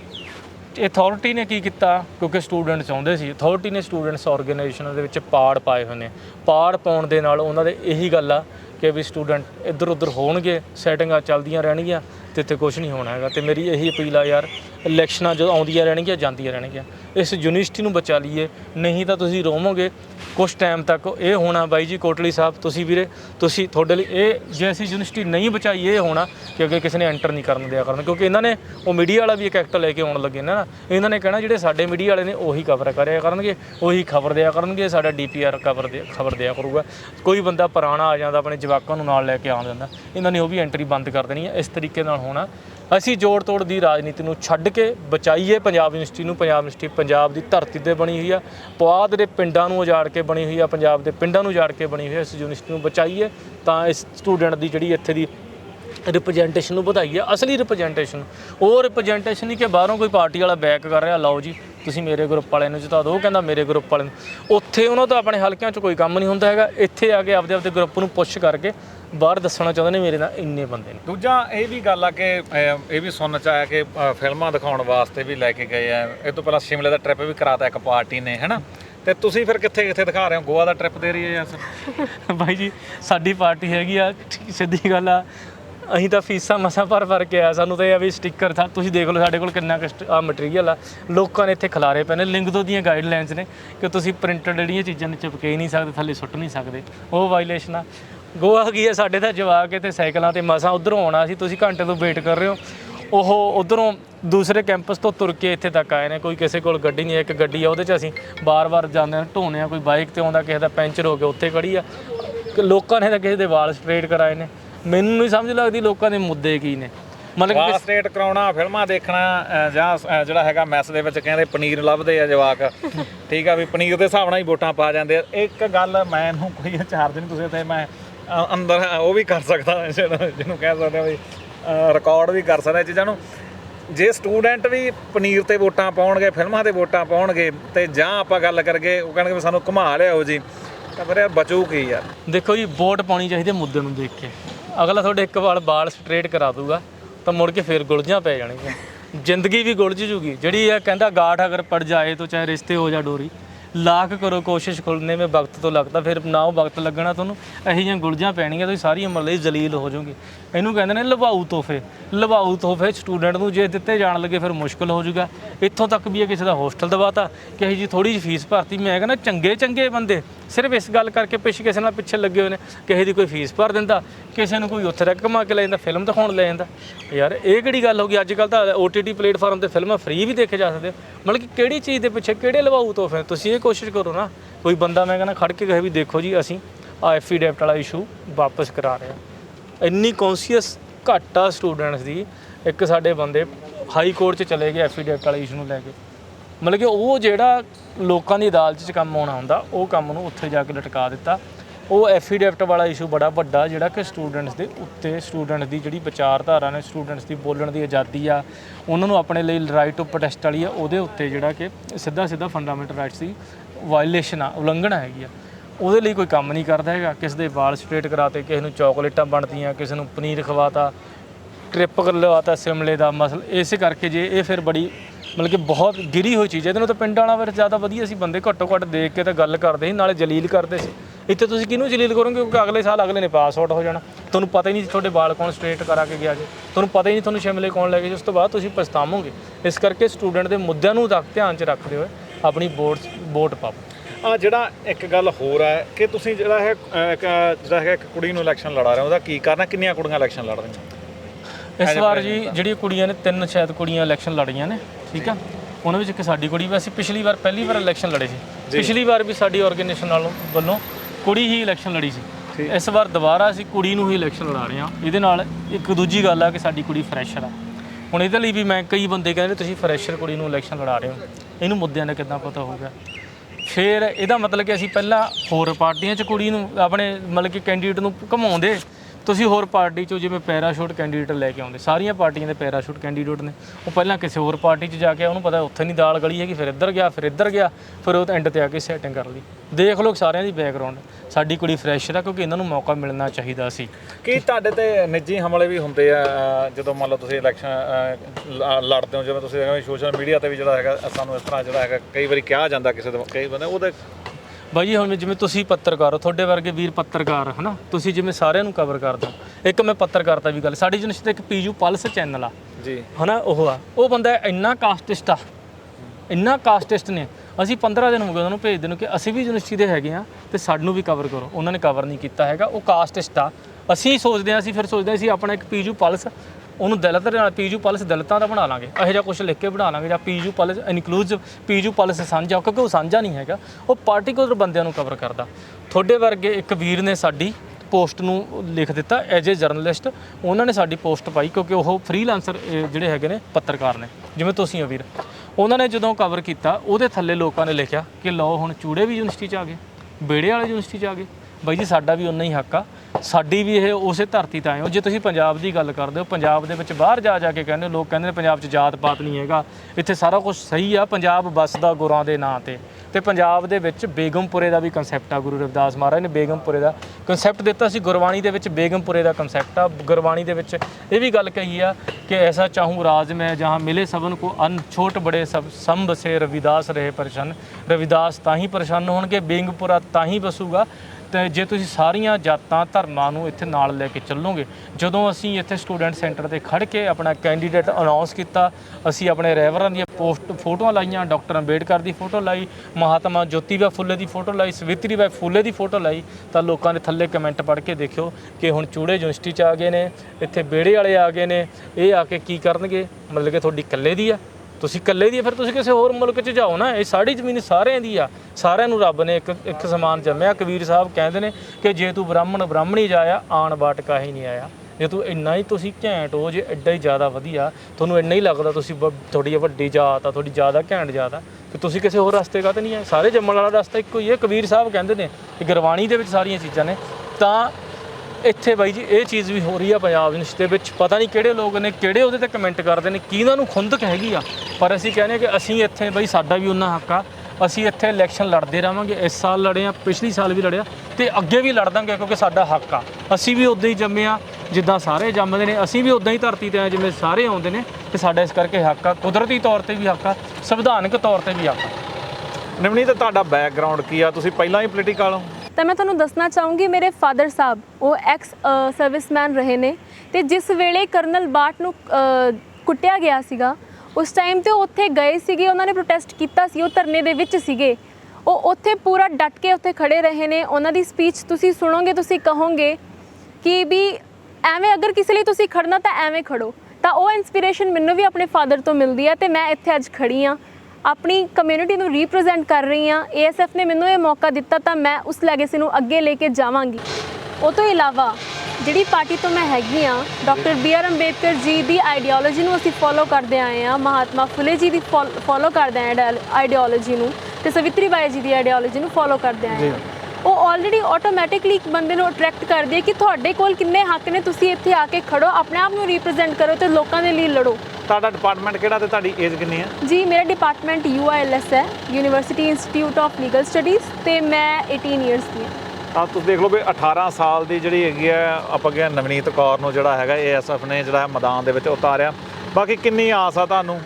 S3: ਅਥਾਰਟੀ ਨੇ ਕੀ ਕੀਤਾ? ਕਿਉਂਕਿ ਸਟੂਡੈਂਟਸ ਚਾਹੁੰਦੇ ਸੀ। ਅਥਾਰਟੀ ਨੇ ਸਟੂਡੈਂਟਸ ਆਰਗੇਨਾਈਜੇਸ਼ਨ ਦੇ ਵਿੱਚ ਪਾੜ ਪਾਏ ਹੋਏ ਨੇ। ਪਾੜ ਪਾਉਣ ਦੇ ਨਾਲ ਉਹਨਾਂ ਦੇ ਇਹੀ ਗੱਲ ਆ ਕਿ ਵੀ ਸਟੂਡੈਂਟ ਇੱਧਰ ਉੱਧਰ ਹੋਣਗੇ ਸੈਟਿੰਗਾਂ ਚੱਲਦੀਆਂ ਰਹਿਣਗੀਆਂ। ਤੇ ਇੱਥੇ ਕੁਝ ਨਹੀਂ ਹੋਣਾ ਹੈਗਾ। ਤੇ ਮੇਰੀ ਇਹੀ ਅਪੀਲ ਆ ਯਾਰ, ਇਲੈਕਸ਼ਨਾਂ ਜਦੋਂ ਆਉਂਦੀਆਂ ਰਹਿਣਗੀਆਂ, ਜਾਂਦੀਆਂ ਰਹਿਣਗੀਆਂ। ਇਸ ਯੂਨੀਵਰਸਿਟੀ ਨੂੰ ਬਚਾ ਲਈਏ। ਨਹੀਂ ਤਾਂ ਤੁਸੀਂ ਰੋਵੋਗੇ। ਕੁਝ ਟਾਈਮ ਤੱਕ ਇਹ ਹੋਣਾ। ਬਾਈ ਜੀ, ਕੋਟਲੀ ਸਾਹਿਬ, ਤੁਸੀਂ ਵੀਰੇ, ਤੁਸੀਂ ਤੁਹਾਡੇ ਲਈ ਇਹ ਜੇ ਅਸੀਂ ਯੂਨੀਵਰਸਿਟੀ ਨਹੀਂ ਬਚਾਈ, ਇਹ ਹੋਣਾ ਕਿ ਅੱਗੇ ਕਿਸੇ ਨੇ ਐਂਟਰ ਨਹੀਂ ਕਰਨ ਦਿਆ ਕਰਨ। ਕਿਉਂਕਿ ਇਹਨਾਂ ਨੇ ਉਹ ਮੀਡੀਆ ਵਾਲਾ ਵੀ ਇੱਕ ਐਕਟ ਲੈ ਕੇ ਆਉਣ ਲੱਗੇ ਨੇ ਨਾ। ਇਹਨਾਂ ਨੇ ਕਹਿਣਾ ਜਿਹੜੇ ਸਾਡੇ ਮੀਡੀਆ ਵਾਲੇ ਨੇ, ਉਹੀ ਕਵਰ ਕਰਿਆ ਕਰਨਗੇ। ਉਹੀ ਖਬਰ ਦਿਆ ਕਰਨਗੇ। ਸਾਡਾ ਡੀਪੀਆਰ ਕਵਰ ਦੇ ਖਬਰ ਦਿਆ ਕਰੂਗਾ। ਕੋਈ ਬੰਦਾ ਪੁਰਾਣਾ ਆ ਜਾਂਦਾ, ਆਪਣੇ ਜਵਾਕਾਂ ਨੂੰ ਨਾਲ ਲੈ ਕੇ ਆਉਣ ਜਾਂਦਾ ਇਹਨਾਂ ਨੇ ਉਹ ਵੀ ਐਂਟਰੀ ਬੰਦ ਕਰ ਦੇਣੀ ਹੈ। ਇਸ ਤਰੀਕੇ ਨਾਲ ਹੋਣਾ। ਅਸੀਂ ਜੋੜ ਤੋੜ ਦੀ ਰਾਜਨੀਤੀ ਨੂੰ ਛੱਡ ਕੇ ਬਚਾਈਏ। ਪੰਜਾਬ ਯੂਨੀਵਰਸਿਟੀ ਨੂੰ, ਪੰਜਾਬ ਯੂਨੀਵਰਸਿਟੀ ਪੰਜਾਬ ਦੀ ਧਰਤੀ ਤੇ ਬਣੀ ਹੋਈ ਆ। ਪੁਆਧ ਦੇ ਪਿੰਡਾਂ ਨੂੰ ਉਜਾੜ ਕੇ ਬਣੀ ਹੋਈ ਆ, ਪੰਜਾਬ ਦੇ ਪਿੰਡਾਂ ਨੂੰ ਉਜਾੜ ਕੇ ਬਣੀ ਹੋਈ ਆ। ਇਸ ਯੂਨੀਵਰਸਿਟੀ ਨੂੰ ਬਚਾਈਏ ਤਾਂ ਇਸ ਸਟੂਡੈਂਟ ਦੀ ਜਿਹੜੀ ਇੱਥੇ ਦੀ ਰਿਪਰੈਜ਼ੈਂਟੇਸ਼ਨ ਨੂੰ ਵਧਾਈਏ ਅਸਲੀ ਰਿਪਰੈਜ਼ੈਂਟੇਸ਼ਨ ਉਹ ਰਿਪਰੈਜ਼ੈਂਟੇਸ਼ਨ ਨਹੀਂ ਕਿ ਬਾਹਰੋਂ ਕੋਈ ਪਾਰਟੀ ਵਾਲਾ ਬੈਕ ਕਰ ਰਿਹਾ ਲਓ ਜੀ ਤੁਸੀਂ ਮੇਰੇ ਗਰੁੱਪ ਵਾਲਿਆਂ ਨੂੰ ਜਿਤਾ ਦਿਓ ਉਹ ਕਹਿੰਦਾ ਮੇਰੇ ਗਰੁੱਪ ਵਾਲਿਆਂ ਨੂੰ। ਉੱਥੇ ਉਹਨਾਂ ਦਾ ਆਪਣੇ ਹਲਕਿਆਂ 'ਚ ਕੋਈ ਕੰਮ ਨਹੀਂ ਹੁੰਦਾ ਹੈਗਾ ਇੱਥੇ ਆ ਕੇ ਆਪਦੇ ਆਪਦੇ ਗਰੁੱਪ ਨੂੰ ਪੁੱਛ ਕਰਕੇ ਬਾਹਰ ਦੱਸਣਾ ਚਾਹੁੰਦੇ ਨੇ ਮੇਰੇ ਨਾਲ ਇੰਨੇ ਬੰਦੇ ਨੇ।
S2: ਦੂਜਾ ਇਹ ਵੀ ਗੱਲ ਆ ਕਿ ਇਹ ਵੀ ਸੁਣਨ ਚ ਆਇਆ ਕਿ ਫਿਲਮਾਂ ਦਿਖਾਉਣ ਵਾਸਤੇ ਵੀ ਲੈ ਕੇ ਗਏ ਆ। ਇਹ ਤੋਂ ਪਹਿਲਾਂ ਸ਼ਿਮਲੇ ਦਾ ਟ੍ਰਿਪ ਵੀ ਕਰਾਤਾ ਇੱਕ ਪਾਰਟੀ ਨੇ ਹੈਨਾ? ਤੇ ਤੁਸੀਂ ਫਿਰ ਕਿੱਥੇ ਕਿੱਥੇ ਦਿਖਾ ਰਹੇ ਹੋ? ਗੋਆ ਦਾ ਟ੍ਰਿਪ ਦੇ ਰਹੀ ਹੈ ਜਾਂ ਸਰ
S3: ਬਾਈ ਜੀ ਸਾਡੀ ਪਾਰਟੀ ਹੈਗੀ ਆ ਸਿੱਧੀ ਗੱਲ ਆ। ਅਸੀਂ ਤਾਂ ਫੀਸਾਂ ਮਸਾਂ ਭਰ ਭਰ ਕੇ ਆ ਸਾਨੂੰ ਤਾਂ ਇਹ ਆ ਵੀ ਸਟicker ਥਾ ਤੁਸੀਂ ਦੇਖ ਲਓ ਸਾਡੇ ਕੋਲ ਕਿੰਨਾ ਆ ਮਟੀਰੀਅਲ ਆ। ਲੋਕਾਂ ਨੇ ਇੱਥੇ ਖਿਲਾਰੇ ਪਏ ਨੇ ਲਿੰਗਦੋ ਦੀਆਂ ਗਾਈਡਲਾਈਨਸ ਨੇ ਕਿ ਤੁਸੀਂ ਪ੍ਰਿੰਟਡ ਜਿਹੜੀਆਂ ਚੀਜ਼ਾਂ ਨੂੰ ਚਿਪਕੇ ਹੀ ਨਹੀਂ ਸਕਦੇ, ਥੱਲੇ ਸੁੱਟ ਨਹੀਂ ਸਕਦੇ। ਉਹ ਵਾਇਲੇਸ਼ਨ ਆ। ਗੋਆ ਕੀ ਹੈ ਸਾਡੇ ਤਾਂ ਜਵਾਕ ਇੱਥੇ ਸਾਈਕਲਾਂ ਤੇ ਮਸਾਂ ਉਧਰੋਂ ਆਉਣਾ ਸੀ। ਤੁਸੀਂ ਘੰਟੇ ਤੋਂ ਵੇਟ ਕਰ ਰਹੇ ਹੋ। ਉਹ ਉਧਰੋਂ ਦੂਸਰੇ ਕੈਂਪਸ ਤੋਂ ਤੁਰ ਕੇ ਇੱਥੇ ਤੱਕ ਆਏ ਨੇ। ਕੋਈ ਕਿਸੇ ਕੋਲ ਗੱਡੀ ਨਹੀਂ ਇੱਕ ਗੱਡੀ ਆ, ਉਹਦੇ 'ਚ ਅਸੀਂ ਬਾਰ-ਬਾਰ ਜਾਂਦੇ ਹਾਂ, ਢੋਨੇ ਆ। ਕੋਈ ਬਾਈਕ ਤੇ ਆਉਂਦਾ, ਕਿਸੇ ਦਾ ਪੈਂਚਰ ਹੋ ਕੇ ਉੱਥੇ ਖੜੀ ਆ। ਲੋਕਾਂ ਨੇ ਤਾਂ ਕਿਸੇ ਦੇ ਵਾਲ ਸਟ੍ਰੇਟ ਕਰਾਏ ਨੇ। ਮੈਨੂੰ ਨਹੀਂ ਸਮਝ ਲੱਗਦੀ ਲੋਕਾਂ ਦੇ ਮੁੱਦੇ ਕੀ ਨੇ। ਮਤਲਬ ਕਿ
S2: ਸਟੇਟ ਕਰਾਉਣਾ ਫਿਲਮਾਂ ਦੇਖਣਾ ਅਹ, ਜਾਂ ਅਹ, ਜਿਹੜਾ ਹੈਗਾ ਮੈਸ ਦੇ ਵਿੱਚ ਕਹਿੰਦੇ ਪਨੀਰ ਲੱਭਦੇ ਆ ਜਵਾਕ। ਠੀਕ ਆ ਵੀ ਪਨੀਰ ਦੇ ਹਿਸਾਬ ਨਾਲ ਹੀ ਵੋਟਾਂ ਪਾ ਜਾਂਦੇ ਆ। ਇੱਕ ਗੱਲ ਮੈਨੂੰ ਕੋਈ ਚਾਰ ਦਿਨ ਤੁਸੀਂ ਤੇ ਮੈਂ ਅ, ਅੰਦਰ ਉਹ ਵੀ ਕਰ ਸਕਦਾ ਜਿਹਨੂੰ ਕਹਿ ਸਕਦੇ ਆ ਵੀ ਰਿਕਾਰਡ ਵੀ ਕਰ ਸਕਦਾ ਇਹ ਚੀਜ਼ਾਂ ਨੂੰ। ਜੇ ਸਟੂਡੈਂਟ ਵੀ ਪਨੀਰ ਤੇ ਵੋਟਾਂ ਪਾਉਣਗੇ ਫਿਲਮਾਂ ਤੇ ਵੋਟਾਂ ਪਾਉਣਗੇ ਤੇ ਜਾਂ ਆਪਾਂ ਗੱਲ ਕਰਗੇ ਉਹ ਕਹਿਣਗੇ ਵੀ ਸਾਨੂੰ ਘੁਮਾ ਲਿਆਓ ਜੀ ਤਾਂ ਫਿਰ ਯਾਰ ਬਚੂ ਕੀ ਯਾਰ
S3: ਦੇਖੋ ਜੀ ਵੋਟ ਪਾਉਣੀ ਚਾਹੀਦੀ ਹੈ ਮੁੱਦੇ ਨੂੰ ਦੇਖ ਕੇ। ਅਗਲਾ ਤੁਹਾਡੇ ਇੱਕ ਵਾਲ ਬਾਲ ਸਟ੍ਰੇਟ ਕਰਾ ਦੂਗਾ, ਤਾਂ ਮੁੜ ਕੇ ਫੇਰ ਗੁਲਝਾਂ ਪੈ ਜਾਣਗੀਆਂ। ਜ਼ਿੰਦਗੀ ਵੀ ਗੁਲਝ ਜੂਗੀ। ਜਿਹੜੀ ਇਹ ਕਹਿੰਦਾ ਗਾਠ ਅਗਰ ਪੜ ਜਾਏ ਤਾਂ ਚਾਹੇ ਰਿਸ਼ਤੇ ਹੋ ਜਾ ਡੋਰੀ ਲਾਖ ਕਰੋ, ਕੋਸ਼ਿਸ਼ ਖੁੱਲਨੇ में ਵਕਤ ਤੋਂ ਲੱਗਦਾ, ਫਿਰ ਨਾ ਉਹ ਵਕਤ ਲੱਗਣਾ ਤੁਹਾਨੂੰ। ਇਹੋ ਜਿਹੀਆਂ ਗੁਲਝਾਂ ਪੈਣੀਆਂ, ਤੁਸੀਂ ਸਾਰੀ ਉਮਰ ਲਈ ਜ਼ਲੀਲ ਹੋ ਜਾਓਗੇ। ਇਹਨੂੰ ਕਹਿੰਦੇ ਨੇ ਲਵਾਊ ਤੋਹਫੇ। ਲਵਾਊ ਤੋਹਫੇ ਸਟੂਡੈਂਟ ਨੂੰ ਜੇ ਦਿੱਤੇ ਜਾਣ ਲੱਗੇ, ਫਿਰ ਮੁਸ਼ਕਲ ਹੋ ਜਾਊਗਾ। ਇੱਥੋਂ ਤੱਕ ਵੀ ਇਹ ਕਿਸੇ ਦਾ ਹੋਸਟਲ ਦਵਾਤਾ ਕਿਸੇ ਜੀ ਥੋੜੀ ਜਿਹੀ ਫੀਸ ਭਰਤੀ। ਮੈਂ ਕਹਿੰਦਾ ਚੰਗੇ ਚੰਗੇ ਬੰਦੇ, ਸਿਰਫ ਇਸ ਗੱਲ ਕਰਕੇ ਪਿੱਛੇ ਕਿਸੇ ਨਾਲ ਪਿੱਛੇ ਲੱਗੇ ਹੋਏ ਨੇ ਕਿਸੇ ਦੀ ਕੋਈ ਫੀਸ ਭਰ ਦਿੰਦਾ, ਕਿਸੇ ਨੂੰ ਕੋਈ ਉੱਥੇ ਤੱਕ ਕਮਾ ਕੇ ਲੈ ਜਾਂਦਾ, ਫਿਲਮ ਦਿਖਾਉਣ ਲੈ ਜਾਂਦਾ। ਯਾਰ, ਇਹ ਕਿਹੜੀ ਗੱਲ ਹੋ ਗਈ? ਅੱਜ ਕੱਲ ਤਾਂ OTT ਪਲੇਟਫਾਰਮ ਤੇ ਫਿਲਮਾਂ ਫ੍ਰੀ ਵੀ ਦੇਖੇ ਜਾ ਸਕਦੇ ਮਤਲਬ ਕਿ ਕਿਹੜੀ ਚੀਜ਼ ਦੇ ਪਿੱਛੇ ਕਿਹੜੇ ਲਵਾਊ ਤੋਹਫੇ ਤੁਸੀਂ ਇਹ ਕੋਸ਼ਿਸ਼ ਕਰੋ ਨਾ। ਕੋਈ ਬੰਦਾ ਮੈਂ ਕਹਿੰਦਾ ਖੜ ਕੇ ਕਹੇ ਵੀ ਦੇਖੋ ਜੀ, ਅਸੀਂ ਆ ਐਫੀਡੈਪਟ ਵਾਲਾ ਇਸ਼ੂ ਵਾਪਸ ਕਰਾ ਰਹੇ ਹਾਂ। ਇੰਨੀ ਕੌਨਸ਼ੀਅਸ ਘੱਟ ਆ ਸਟੂਡੈਂਟਸ ਦੀ, ਇੱਕ ਸਾਡੇ ਬੰਦੇ ਹਾਈ ਕੋਰਟ 'ਚ ਚਲੇ ਗਏ ਐਫੀਡੈਪਟ ਵਾਲੇ ਇਸ਼ੂ ਨੂੰ ਲੈ ਕੇ। ਮਤਲਬ ਕਿ ਉਹ ਜਿਹੜਾ ਲੋਕਾਂ ਦੀ ਅਦਾਲਤ 'ਚ ਕੰਮ ਆਉਣਾ ਹੁੰਦਾ, ਉਹ ਕੰਮ ਨੂੰ ਉੱਥੇ ਜਾ ਕੇ ਲਟਕਾ ਦਿੱਤਾ। ਉਹ ਐਫੀਡੈਪਟ ਵਾਲਾ ਇਸ਼ੂ ਬੜਾ ਵੱਡਾ, ਜਿਹੜਾ ਕਿ ਸਟੂਡੈਂਟਸ ਦੇ ਉੱਤੇ ਸਟੂਡੈਂਟਸ ਦੀ ਜਿਹੜੀ ਵਿਚਾਰਧਾਰਾ ਨੇ ਸਟੂਡੈਂਟਸ ਦੀ ਬੋਲਣ ਦੀ ਆਜ਼ਾਦੀ ਆ, ਉਹਨਾਂ ਨੂੰ ਆਪਣੇ ਲਈ ਰਾਈਟ ਟੂ ਪ੍ਰੋਟੈਸਟ ਵਾਲੀ ਆ, ਉਹਦੇ ਉੱਤੇ ਜਿਹੜਾ ਕਿ ਸਿੱਧਾ ਸਿੱਧਾ ਫੰਡਾਮੈਂਟਲ ਰਾਈਟਸ ਦੀ ਵਾਇਲੇਸ਼ਨ ਆ, ਉਲੰਘਣਾ ਹੈਗੀ ਆ। ਉਹਦੇ ਲਈ ਕੋਈ ਕੰਮ ਨਹੀਂ ਕਰਦਾ ਹੈਗਾ। ਕਿਸੇ ਦੇ ਵਾਲ ਸਟ੍ਰੇਟ ਕਰਾਤੇ, ਕਿਸੇ ਨੂੰ ਚਾਕਲੇਟਾਂ ਬਣਦੀਆਂ, ਕਿਸੇ ਨੂੰ ਪਨੀਰ ਖਵਾਤਾ ਟ੍ਰਿਪ ਕਰ ਲਵਾਤਾ ਸਿਮਲੇ ਦਾ ਮਸਲ, ਇਸੇ ਕਰਕੇ ਜੇ ਇਹ ਫਿਰ ਬੜੀ, ਮਤਲਬ ਕਿ ਬਹੁਤ ਗਿਰੀ ਹੋਈ ਚੀਜ਼ ਹੈ ਇਹਦੇ ਨਾਲ ਤਾਂ ਪਿੰਡ ਵਾਲਾ ਫਿਰ ਜ਼ਿਆਦਾ ਵਧੀਆ ਸੀ। ਬੰਦੇ ਘੱਟੋ ਘੱਟ ਦੇਖ ਕੇ ਤਾਂ ਗੱਲ ਕਰਦੇ ਸੀ, ਨਾਲੇ ਜਲੀਲ ਕਰਦੇ ਸੀ। ਇੱਥੇ ਤੁਸੀਂ ਕਿਹਨੂੰ ਜਲੀਲ ਕਰੋਗੇ? ਕਿਉਂਕਿ ਅਗਲੇ ਸਾਲ ਅਗਲੇ ਨੇ ਪਾਸ ਆਊਟ ਹੋ ਜਾਣਾ। ਤੁਹਾਨੂੰ ਪਤਾ ਹੀ ਨਹੀਂ ਤੁਹਾਡੇ ਵਾਲ ਕੌਣ ਸਟ੍ਰੇਟ ਕਰਾ ਕੇ ਗਿਆ ਜੀ। ਤੁਹਾਨੂੰ ਪਤਾ ਹੀ ਨਹੀਂ ਤੁਹਾਨੂੰ ਸ਼ਿਮਲੇ ਕੌਣ ਲੈ ਕੇ ਗਿਆ। ਉਸ ਤੋਂ ਬਾਅਦ ਤੁਸੀਂ ਪਛਤਾਵੋਗੇ। ਇਸ ਕਰਕੇ ਸਟੂਡੈਂਟ ਦੇ ਮੁੱਦਿਆਂ ਨੂੰ ਧਿਆਨ 'ਚ ਰੱਖਦੇ ਹੋਏ ਆਪਣੀ ਵੋਟ ਵੋਟ ਪਾਓ।
S2: ਆ ਜਿਹੜਾ ਇੱਕ ਗੱਲ ਹੋਰ ਹੈ ਕਿ ਤੁਸੀਂ ਜਿਹੜਾ ਹੈ ਇੱਕ ਜਿਹੜਾ ਹੈਗਾ ਇੱਕ ਕੁੜੀ ਨੂੰ ਇਲੈਕਸ਼ਨ ਲੜਾ ਰਹੇ ਹੋ ਉਹਦਾ ਕੀ ਕਰਨਾ ਕਿੰਨੀਆਂ ਕੁੜੀਆਂ ਇਲੈਕਸ਼ਨ ਲੜ ਰਹੀਆਂ?
S3: ਇਸ ਵਾਰ ਜੀ ਜਿਹੜੀਆਂ ਕੁੜੀਆਂ ਨੇ ਤਿੰਨ ਸ਼ਾਇਦ ਕੁੜੀਆਂ ਇਲੈਕਸ਼ਨ ਲੜੀਆਂ ਨੇ ਠੀਕ ਆ? ਉਹਨਾਂ ਵਿੱਚ ਇੱਕ ਸਾਡੀ ਕੁੜੀ ਵੀ ਅਸੀਂ ਪਿਛਲੀ ਵਾਰ ਪਹਿਲੀ ਵਾਰ ਇਲੈਕਸ਼ਨ ਲੜੇ ਸੀ। ਪਿਛਲੀ ਵਾਰ ਵੀ ਸਾਡੀ ਆਰਗੇਨਾਈਜੇਸ਼ਨ ਨਾਲੋਂ ਵੱਲੋਂ ਕੁੜੀ ਹੀ ਇਲੈਕਸ਼ਨ ਲੜੀ ਸੀ। ਇਸ ਵਾਰ ਦੁਬਾਰਾ ਅਸੀਂ ਕੁੜੀ ਨੂੰ ਹੀ ਇਲੈਕਸ਼ਨ ਲੜਾ ਰਹੇ ਹਾਂ। ਇਹਦੇ ਨਾਲ ਇੱਕ ਦੂਜੀ ਗੱਲ ਆ ਕਿ ਸਾਡੀ ਕੁੜੀ ਫਰੈਸ਼ਰ ਆ। ਹੁਣ ਇਹਦੇ ਲਈ ਵੀ ਮੈਂ ਕਈ ਬੰਦੇ ਕਹਿੰਦੇ ਤੁਸੀਂ ਫਰੈਸ਼ਰ ਕੁੜੀ ਨੂੰ ਇਲੈਕਸ਼ਨ ਲੜਾ ਰਹੇ ਹੋ। ਇਹਨੂੰ ਮੁੱਦਿਆਂ ਦਾ ਕਿੱਦਾਂ ਪਤਾ ਹੋਊਗਾ? ਫਿਰ ਇਹਦਾ ਮਤਲਬ ਕਿ ਅਸੀਂ ਪਹਿਲਾਂ ਹੋਰ ਪਾਰਟੀਆਂ 'ਚ ਕੁੜੀ ਨੂੰ ਆਪਣੇ ਮਤਲਬ ਕਿ ਕੈਂਡੀਡੇਟ ਨੂੰ ਘਮਾਉਂਦੇ ਤੁਸੀਂ ਹੋਰ ਪਾਰਟੀ 'ਚੋਂ ਜਿਵੇਂ ਪੈਰਾਸ਼ੂਟ ਕੈਂਡੀਡੇਟ ਲੈ ਕੇ ਆਉਂਦੇ, ਸਾਰੀਆਂ ਪਾਰਟੀਆਂ ਦੇ ਪੈਰਾਸ਼ੂਟ ਕੈਂਡੀਡੇਟ ਨੇ। ਉਹ ਪਹਿਲਾਂ ਕਿਸੇ ਹੋਰ ਪਾਰਟੀ 'ਚ ਜਾ ਕੇ ਉਹਨੂੰ ਪਤਾ ਉੱਥੇ ਨਹੀਂ ਦਾਲ ਗਲੀ ਹੈਗੀ, ਫਿਰ ਇੱਧਰ ਗਿਆ, ਫਿਰ ਇੱਧਰ ਗਿਆ, ਫਿਰ ਉਹ ਐਂਡ ਤੇ ਆ ਕੇ ਸੈਟਿੰਗ ਕਰ ਲਈ। ਦੇਖ ਲਓ ਸਾਰਿਆਂ ਦੀ ਬੈਕਗ੍ਰਾਉਂਡ ਸਾਡੀ ਕੁੜੀ ਫਰੈਸ਼ ਹੈ ਕਿਉਂਕਿ ਇਹਨਾਂ ਨੂੰ ਮੌਕਾ ਮਿਲਣਾ ਚਾਹੀਦਾ ਸੀ।
S2: ਕੀ ਤੁਹਾਡੇ ਤੇ ਨਿੱਜੀ ਹਮਲੇ ਵੀ ਹੁੰਦੇ ਆ ਜਦੋਂ ਮੰਨ ਲਓ ਤੁਸੀਂ ਇਲੈਕਸ਼ਨ ਲੜਦੇ ਹੋ, ਜਿਵੇਂ ਤੁਸੀਂ ਸੋਸ਼ਲ ਮੀਡੀਆ ਤੇ ਵੀ ਜਿਹੜਾ ਹੈਗਾ, ਸਾਨੂੰ ਇਸ ਤਰ੍ਹਾਂ ਜਿਹੜਾ ਹੈਗਾ, ਕਈ ਵਾਰੀ ਕਿਹਾ ਜਾਂਦਾ ਕਿਸੇ ਦੇ, ਕਈ ਬੰਦੇ, ਉਹਦੇ
S3: ਬਾਈ ਜੀ ਹੁਣ ਜਿਵੇਂ ਤੁਸੀਂ ਪੱਤਰਕਾਰ ਹੋ ਤੁਹਾਡੇ ਵਰਗੇ ਵੀਰ ਪੱਤਰਕਾਰ ਹਨਾ? ਤੁਸੀਂ ਜਿਵੇਂ ਸਾਰਿਆਂ ਨੂੰ ਕਵਰ ਕਰਦੇ ਹੋ। ਇੱਕ ਮੈਂ ਪੱਤਰਕਾਰਤਾ ਵੀ ਗੱਲ ਸਾਡੀ ਯੂਨੀਵਰਸਿਟੀ ਦਾ ਇੱਕ ਪੀਯੂ ਪਲਸ ਚੈਨਲ ਆ।
S2: ਜੀ।
S3: ਹਨਾ ਉਹ ਆ। ਉਹ ਬੰਦਾ ਇੰਨਾ ਕਾਸਟਿਸਟ ਆ। ਇੰਨਾ ਕਾਸਟਿਸਟ ਨੇ। ਅਸੀਂ 15 ਦਿਨ ਹੋ ਗਏ ਉਹਨਾਂ ਨੂੰ ਭੇਜਦੇ ਨੂੰ ਕਿ ਅਸੀਂ ਵੀ ਯੂਨੀਵਰਸਿਟੀ ਦੇ ਹੈਗੇ ਆ ਤੇ ਸਾਨੂੰ ਵੀ ਕਵਰ ਕਰੋ। ਉਹਨਾਂ ਨੇ ਕਵਰ ਨਹੀਂ ਕੀਤਾ ਹੈਗਾ। ਉਹ ਕਾਸਟਿਸਟ ਆ। ਅਸੀਂ ਸੋਚਦੇ ਆ ਅਸੀਂ ਫਿਰ ਸੋਚਦੇ ਸੀ ਆਪਣਾ ਇੱਕ ਪੀਯੂ ਪਲਸ ਉਹਨੂੰ ਦਲਿਤ ਦੇ ਨਾਲ ਪੀਯੂ ਪਲਸ ਦਲਿਤਾਂ ਦਾ ਬਣਾ ਲਾਂਗੇ। ਇਹੋ ਜਿਹਾ ਕੁਝ ਲਿਖ ਕੇ ਬਣਾ ਲਾਂਗੇ ਜਾਂ P U plus inclusive P U plus ਸਾਂਝਾ, ਕਿਉਂਕਿ ਉਹ ਸਾਂਝਾ ਨਹੀਂ ਹੈਗਾ। ਉਹ ਪਾਰਟਿਕੂਲਰ ਬੰਦਿਆਂ ਨੂੰ ਕਵਰ ਕਰਦਾ। ਤੁਹਾਡੇ ਵਰਗੇ ਇੱਕ ਵੀਰ ਨੇ ਸਾਡੀ ਪੋਸਟ ਨੂੰ ਲਿਖ ਦਿੱਤਾ ਐਜ ਏ ਜਰਨਲਿਸਟ ਉਹਨਾਂ ਨੇ ਸਾਡੀ ਪੋਸਟ ਪਾਈ, ਕਿਉਂਕਿ ਉਹ ਫ੍ਰੀਲਾਂਸਰ ਜਿਹੜੇ ਹੈਗੇ ਨੇ, ਪੱਤਰਕਾਰ ਨੇ। ਜਿਵੇਂ ਤੁਸੀਂ ਹੋ ਵੀਰ। ਉਹਨਾਂ ਨੇ ਜਦੋਂ ਕਵਰ ਕੀਤਾ, ਉਹਦੇ ਥੱਲੇ ਲੋਕਾਂ ਨੇ ਲਿਖਿਆ ਕਿ ਲਓ ਹੁਣ ਚੂੜੇ ਵੀ ਯੂਨੀਵਰਸਿਟੀ 'ਚ ਆ ਗਏ, ਬੇੜੇ ਵਾਲੇ ਯੂਨੀਵਰਸਿਟੀ 'ਚ ਆ ਗਏ। ਬਾਈ ਜੀ, ਸਾਡਾ ਵੀ ਉਨਾ ਹੀ ਹੱਕ ਆ। ਸਾਡੀ ਵੀ ਇਹ ਉਸੇ ਧਰਤੀ ਤਾਂ ਆਏ ਹੋ। ਜੇ ਤੁਸੀਂ ਪੰਜਾਬ ਦੀ ਗੱਲ ਕਰਦੇ ਹੋ ਪੰਜਾਬ ਦੇ ਵਿੱਚ ਬਾਹਰ ਜਾ ਜਾ ਕੇ ਕਹਿੰਦੇ ਹੋ, ਲੋਕ ਕਹਿੰਦੇ ਨੇ ਪੰਜਾਬ 'ਚ ਜਾਤ ਪਾਤ ਨਹੀਂ ਹੈਗਾ। ਇੱਥੇ ਸਾਰਾ ਕੁਝ ਸਹੀ ਆ ਪੰਜਾਬ ਬਸਦਾ ਗੁਰਾਂ ਦੇ ਨਾਂ ਤੇ। ਤੇ ਪੰਜਾਬ ਦੇ ਵਿੱਚ ਬੇਗਮਪੁਰੇ ਦਾ ਵੀ ਕਨਸੈਪਟ ਆ ਗੁਰੂ ਰਵਿਦਾਸ ਮਹਾਰਾਜ ਨੇ ਬੇਗਮਪੁਰੇ ਦਾ ਕਨਸੈਪਟ ਦਿੱਤਾ ਸੀ। ਗੁਰਬਾਣੀ ਦੇ ਵਿੱਚ ਬੇਗਮਪੁਰੇ ਦਾ ਕਨਸੈਪਟ ਆ। ਗੁਰਬਾਣੀ ਦੇ ਵਿੱਚ ਇਹ ਵੀ ਗੱਲ ਕਹੀ ਆ ਕਿ ਐਸਾ ਚਾਹੂੰ ਰਾਜ ਮੈਂ ਜਹਾਂ ਮਿਲੇ ਸਭਨ ਕੋ ਅਨ ਛੋਟ ਬੜੇ ਸਭ ਸੰਭ ਸੇ ਰਵਿਦਾਸ ਰਹੇ ਪਰੇਸ਼ਾਨ। ਰਵਿਦਾਸ ਤਾਂ ਹੀ ਪਰੇਸ਼ਾਨ ਹੋਣਗੇ ਬੇਗਮਪੁਰਾ ਤਾਂ ਹੀ ਬਸੂਗਾ। ਤੇ ਜੇ ਤੁਸੀਂ ਸਾਰੀਆਂ ਜਾਤਾਂ, ਧਰਮਾਂ ਨੂੰ ਇੱਥੇ ਨਾਲ ਲੈ ਕੇ ਚੱਲੋਗੇ, ਜਦੋਂ ਅਸੀਂ ਇੱਥੇ ਸਟੂਡੈਂਟ ਸੈਂਟਰ ਤੇ ਖੜ ਕੇ ਆਪਣਾ ਕੈਂਡੀਡੇਟ ਅਨਾਉਂਸ ਕੀਤਾ, ਅਸੀਂ ਆਪਣੇ ਰਹਿਬਰਾਂ ਦੀਆਂ ਪੋਸਟ, ਫੋਟੋਆਂ ਲਾਈਆਂ, ਡਾਕਟਰ ਅੰਬੇਡਕਰ ਦੀ ਫੋਟੋ ਲਾਈ, ਮਹਾਤਮਾ ਜੋਤੀਬਾ ਫੁੱਲੇ ਦੀ ਫੋਟੋ ਲਾਈ, ਸਵਿਤਰੀ ਬਾਈ ਫੁੱਲੇ ਦੀ ਫੋਟੋ ਲਾਈ, ਤਾਂ ਲੋਕਾਂ ਦੇ ਥੱਲੇ ਕਮੈਂਟ ਪੜ੍ਹ ਕੇ ਦੇਖਿਓ ਕਿ ਹੁਣ ਚੂੜੇ ਯੂਨੀਵਰਸਿਟੀ ਚ ਆ ਗਏ ਨੇ, ਇੱਥੇ ਬੇੜੇ ਵਾਲੇ ਆ ਗਏ ਨੇ, ਇਹ ਆ ਕੇ ਕੀ ਕਰਨਗੇ? ਮਤਲਬ ਕਿ ਤੁਹਾਡੀ ਇਕੱਲੇ ਦੀ ਆ। ਤੁਸੀਂ ਇਕੱਲੇ ਦੀ ਆ, ਫਿਰ ਤੁਸੀਂ ਕਿਸੇ ਹੋਰ ਮੁਲਕ 'ਚ ਜਾਓ ਨਾ ਇਹ ਸਾਡੀ ਜ਼ਮੀਨ ਸਾਰਿਆਂ ਦੀ ਆ। ਸਾਰਿਆਂ ਨੂੰ ਰੱਬ ਨੇ ਇੱਕ ਇੱਕ ਸਮਾਨ ਜੰਮਿਆ। ਕਬੀਰ ਸਾਹਿਬ ਕਹਿੰਦੇ ਨੇ ਕਿ ਜੇ ਤੂੰ ਬ੍ਰਾਹਮਣ ਬ੍ਰਾਹਮਣੀ ਜਾਇਆ ਆਣ ਬਾਟ ਕਾਹੀ ਨਹੀਂ ਆਇਆ। ਜੇ ਤੂੰ ਇੰਨਾ ਹੀ ਤੁਸੀਂ ਘੈਂਟ ਹੋ ਜੇ ਐਡਾ ਹੀ ਜ਼ਿਆਦਾ ਵਧੀਆ ਤੁਹਾਨੂੰ ਇੰਨਾ ਹੀ ਲੱਗਦਾ ਤੁਸੀਂ ਵ- ਤੁਹਾਡੀ ਇਹ ਵੱਡੀ ਜਾਤ ਆ ਤੁਹਾਡੀ ਜ਼ਿਆਦਾ ਘੈਂਟ ਜਾਤ ਆ ਤੇ ਤੁਸੀਂ ਕਿਸੇ ਹੋਰ ਰਸਤੇ ਕਾ ਨਹੀਂ ਆਏ। ਸਾਰੇ ਜੰਮਣ ਵਾਲਾ ਰਸਤਾ ਇੱਕੋ ਹੀ ਹੈ ਕਬੀਰ ਸਾਹਿਬ ਕਹਿੰਦੇ ਨੇ ਕਿ ਗੁਰਬਾਣੀ ਦੇ ਵਿੱਚ ਸਾਰੀਆਂ ਚੀਜ਼ਾਂ ਨੇ। ਤਾਂ ਇੱਥੇ ਬਾਈ ਜੀ, ਇਹ ਚੀਜ਼ ਵੀ ਹੋ ਰਹੀ ਆ ਪੰਜਾਬ ਯੂਨੀਵਰਸਿਟੀ ਦੇ ਵਿੱਚ। ਪਤਾ ਨਹੀਂ ਕਿਹੜੇ ਲੋਕ ਨੇ, ਕਿਹੜੇ ਉਹਦੇ ਤੇ ਕਮੈਂਟ ਕਰਦੇ ਨੇ, ਕਿਹਨਾਂ ਨੂੰ ਖੁੰਦਕ ਹੈਗੀ ਆ। ਪਰ ਅਸੀਂ ਕਹਿੰਦੇ ਕਿ ਅਸੀਂ ਇੱਥੇ ਬਾਈ, ਸਾਡਾ ਵੀ ਉਹਨਾਂ ਹੱਕ ਆ। ਅਸੀਂ ਇੱਥੇ ਇਲੈਕਸ਼ਨ ਲੜਦੇ ਰਵਾਂਗੇ ਇਸ ਸਾਲ ਲੜੇ ਆ, ਪਿਛਲੀ ਸਾਲ ਵੀ ਲੜਿਆ ਤੇ ਅੱਗੇ ਵੀ ਲੜ ਦਾਂਗੇ ਕਿਉਂਕਿ ਸਾਡਾ ਹੱਕ ਆ। ਅਸੀਂ ਵੀ ਉਦਾਂ ਹੀ ਜੰਮੇ ਆ, ਜਿੱਦਾਂ ਸਾਰੇ ਜੰਮਦੇ ਨੇ, ਅਸੀਂ ਵੀ ਉਦਾਂ ਹੀ ਧਰਤੀ ਤੇ ਆ, ਜਿਵੇਂ ਸਾਰੇ ਆਉਂਦੇ ਨੇ, ਤੇ ਸਾਡਾ ਇਸ ਕਰਕੇ ਹੱਕ ਆ। ਕੁਦਰਤੀ ਤੌਰ ਤੇ ਵੀ ਹੱਕ ਆ, ਸੰਵਿਧਾਨਕ ਤੌਰ ਤੇ ਵੀ ਹੱਕ ਆ।
S2: ਨਿਮਨੀ ਤੇ ਤੁਹਾਡਾ ਬੈਕਗ੍ਰਾਉਂਡ ਕੀ ਆ? ਤੁਸੀਂ ਪਹਿਲਾਂ ਹੀ ਪੋਲੀਟੀਕਲ ਹੋ?
S1: ਤਾਂ ਮੈਂ ਤੁਹਾਨੂੰ ਦੱਸਣਾ ਚਾਹੂੰਗੀ, ਮੇਰੇ ਫਾਦਰ ਸਾਹਿਬ, ਉਹ ਐਕਸ ਸਰਵਿਸਮੈਨ ਰਹੇ ਨੇ। ਤੇ ਜਿਸ ਵੇਲੇ ਕਰਨਲ ਬਾਟ ਨੂੰ ਕੁੱਟਿਆ ਗਿਆ ਸੀਗਾ, ਉਸ ਟਾਈਮ ਤੇ ਉਹ ਉੱਥੇ ਗਏ ਸੀਗੇ, ਉਹਨਾਂ ਨੇ ਪ੍ਰੋਟੈਸਟ ਕੀਤਾ ਸੀ, ਉਹ ਧਰਨੇ ਦੇ ਵਿੱਚ ਸੀਗੇ। ਉਹ ਉੱਥੇ ਪੂਰਾ ਡਟ ਕੇ ਉੱਥੇ ਖੜੇ ਰਹੇ ਨੇ। ਉਹਨਾਂ ਦੀ ਸਪੀਚ ਤੁਸੀਂ ਸੁਣੋਗੇ, ਤੁਸੀਂ ਕਹੋਗੇ ਕਿ ਵੀ ਐਵੇਂ ਅਗਰ ਕਿਸੇ ਲਈ ਤੁਸੀਂ ਖੜਨਾ ਤਾਂ ਐਵੇਂ ਖੜੋ। ਤਾਂ ਉਹ ਇਨਸਪੀਰੇਸ਼ਨ ਮੈਨੂੰ ਵੀ ਆਪਣੇ ਫਾਦਰ ਤੋਂ ਮਿਲਦੀ ਹੈ ਤੇ ਮੈਂ ਇੱਥੇ ਅੱਜ ਖੜੀ ਆ ਆਪਣੀ ਕਮਿਊਨਿਟੀ ਨੂੰ ਰਿਪਰੈਜ਼ੈਂਟ ਕਰ ਰਹੀ ਆ ਏਐਸਐਫ ਨੇ ਮੈਨੂੰ ਇਹ ਮੌਕਾ ਦਿੱਤਾ ਤਾਂ ਮੈਂ ਉਸ ਲੈਗੇਸੀ ਨੂੰ ਅੱਗੇ ਲੈ ਕੇ ਜਾਵਾਂਗੀ। ਉਹ ਤੋਂ ਇਲਾਵਾ ਜਿਹੜੀ ਪਾਰਟੀ ਤੋਂ ਮੈਂ ਹੈਗੀ ਆ doctor B R Ambedkar ji ਦੀ ਆਈਡੀਓਲੋਜੀ ਨੂੰ ਅਸੀਂ ਫੋਲੋ ਕਰਦੇ ਆਏ ਆ ਮਹਾਤਮਾ ਫੁਲੇ ਜੀ ਦੀ ਫੋਲੋ ਕਰਦੇ ਆਏ ਆਈਡੀਓਲੋਜੀ ਨੂੰ ਤੇ ਸਵਿਤਰੀ ਬਾਈ ਜੀ ਦੀ ਆਈਡੀਓਲੋਜੀ ਨੂੰ ਫੋਲੋ ਕਰਦੇ ਆਏ ਆ ਉਹ ਆਲਰੇਡੀ ਆਟੋਮੈਟਿਕਲੀ ਇੱਕ ਬੰਦੇ ਨੂੰ ਅਟਰੈਕਟ ਕਰਦੀ ਹੈ ਕਿ ਤੁਹਾਡੇ ਕੋਲ ਕਿੰਨੇ ਹੱਕ ਨੇ ਤੁਸੀਂ ਇੱਥੇ ਆ ਕੇ ਖੜੋ ਆਪਣੇ ਆਪ ਨੂੰ ਰਿਪਰੈਜ਼ੈਂਟ ਕਰੋ ਤੇ ਲੋਕਾਂ ਦੇ ਲਈ ਲੜੋ।
S2: ਤੁਹਾਡਾ ਡਿਪਾਰਟਮੈਂਟ ਕਿਹੜਾ ਤੇ ਤੁਹਾਡੀ ਏਜ ਕਿੰਨੀ ਹੈ?
S1: ਜੀ ਮੇਰਾ ਡਿਪਾਰਟਮੈਂਟ ਯੂਆਈਐਲਐਸ ਹੈ university institute of legal studies ਤੇ ਮੈਂ 18 ਇਅਰਸ ਦੀ ਹਾਂ।
S2: ਤਾਂ ਤੁਸੀਂ ਦੇਖ ਲਓ ਵੀ 18 ਸਾਲ ਦੀ ਜਿਹੜੀ ਹੈਗੀ ਆ ਆਪਾਂ ਕਿਹਾ ਨਵਨੀਤ ਕੌਰ ਨੂੰ ਜਿਹੜਾ ਹੈਗਾ ਏਐਸਐਫ ਨੇ ਜਿਹੜਾ ਹੈ ਮੈਦਾਨ ਦੇ ਵਿੱਚ ਉਤਾਰਿਆ। ਬਾਕੀ ਕਿੰਨੀ ਆਸ ਆ ਤੁਹਾਨੂੰ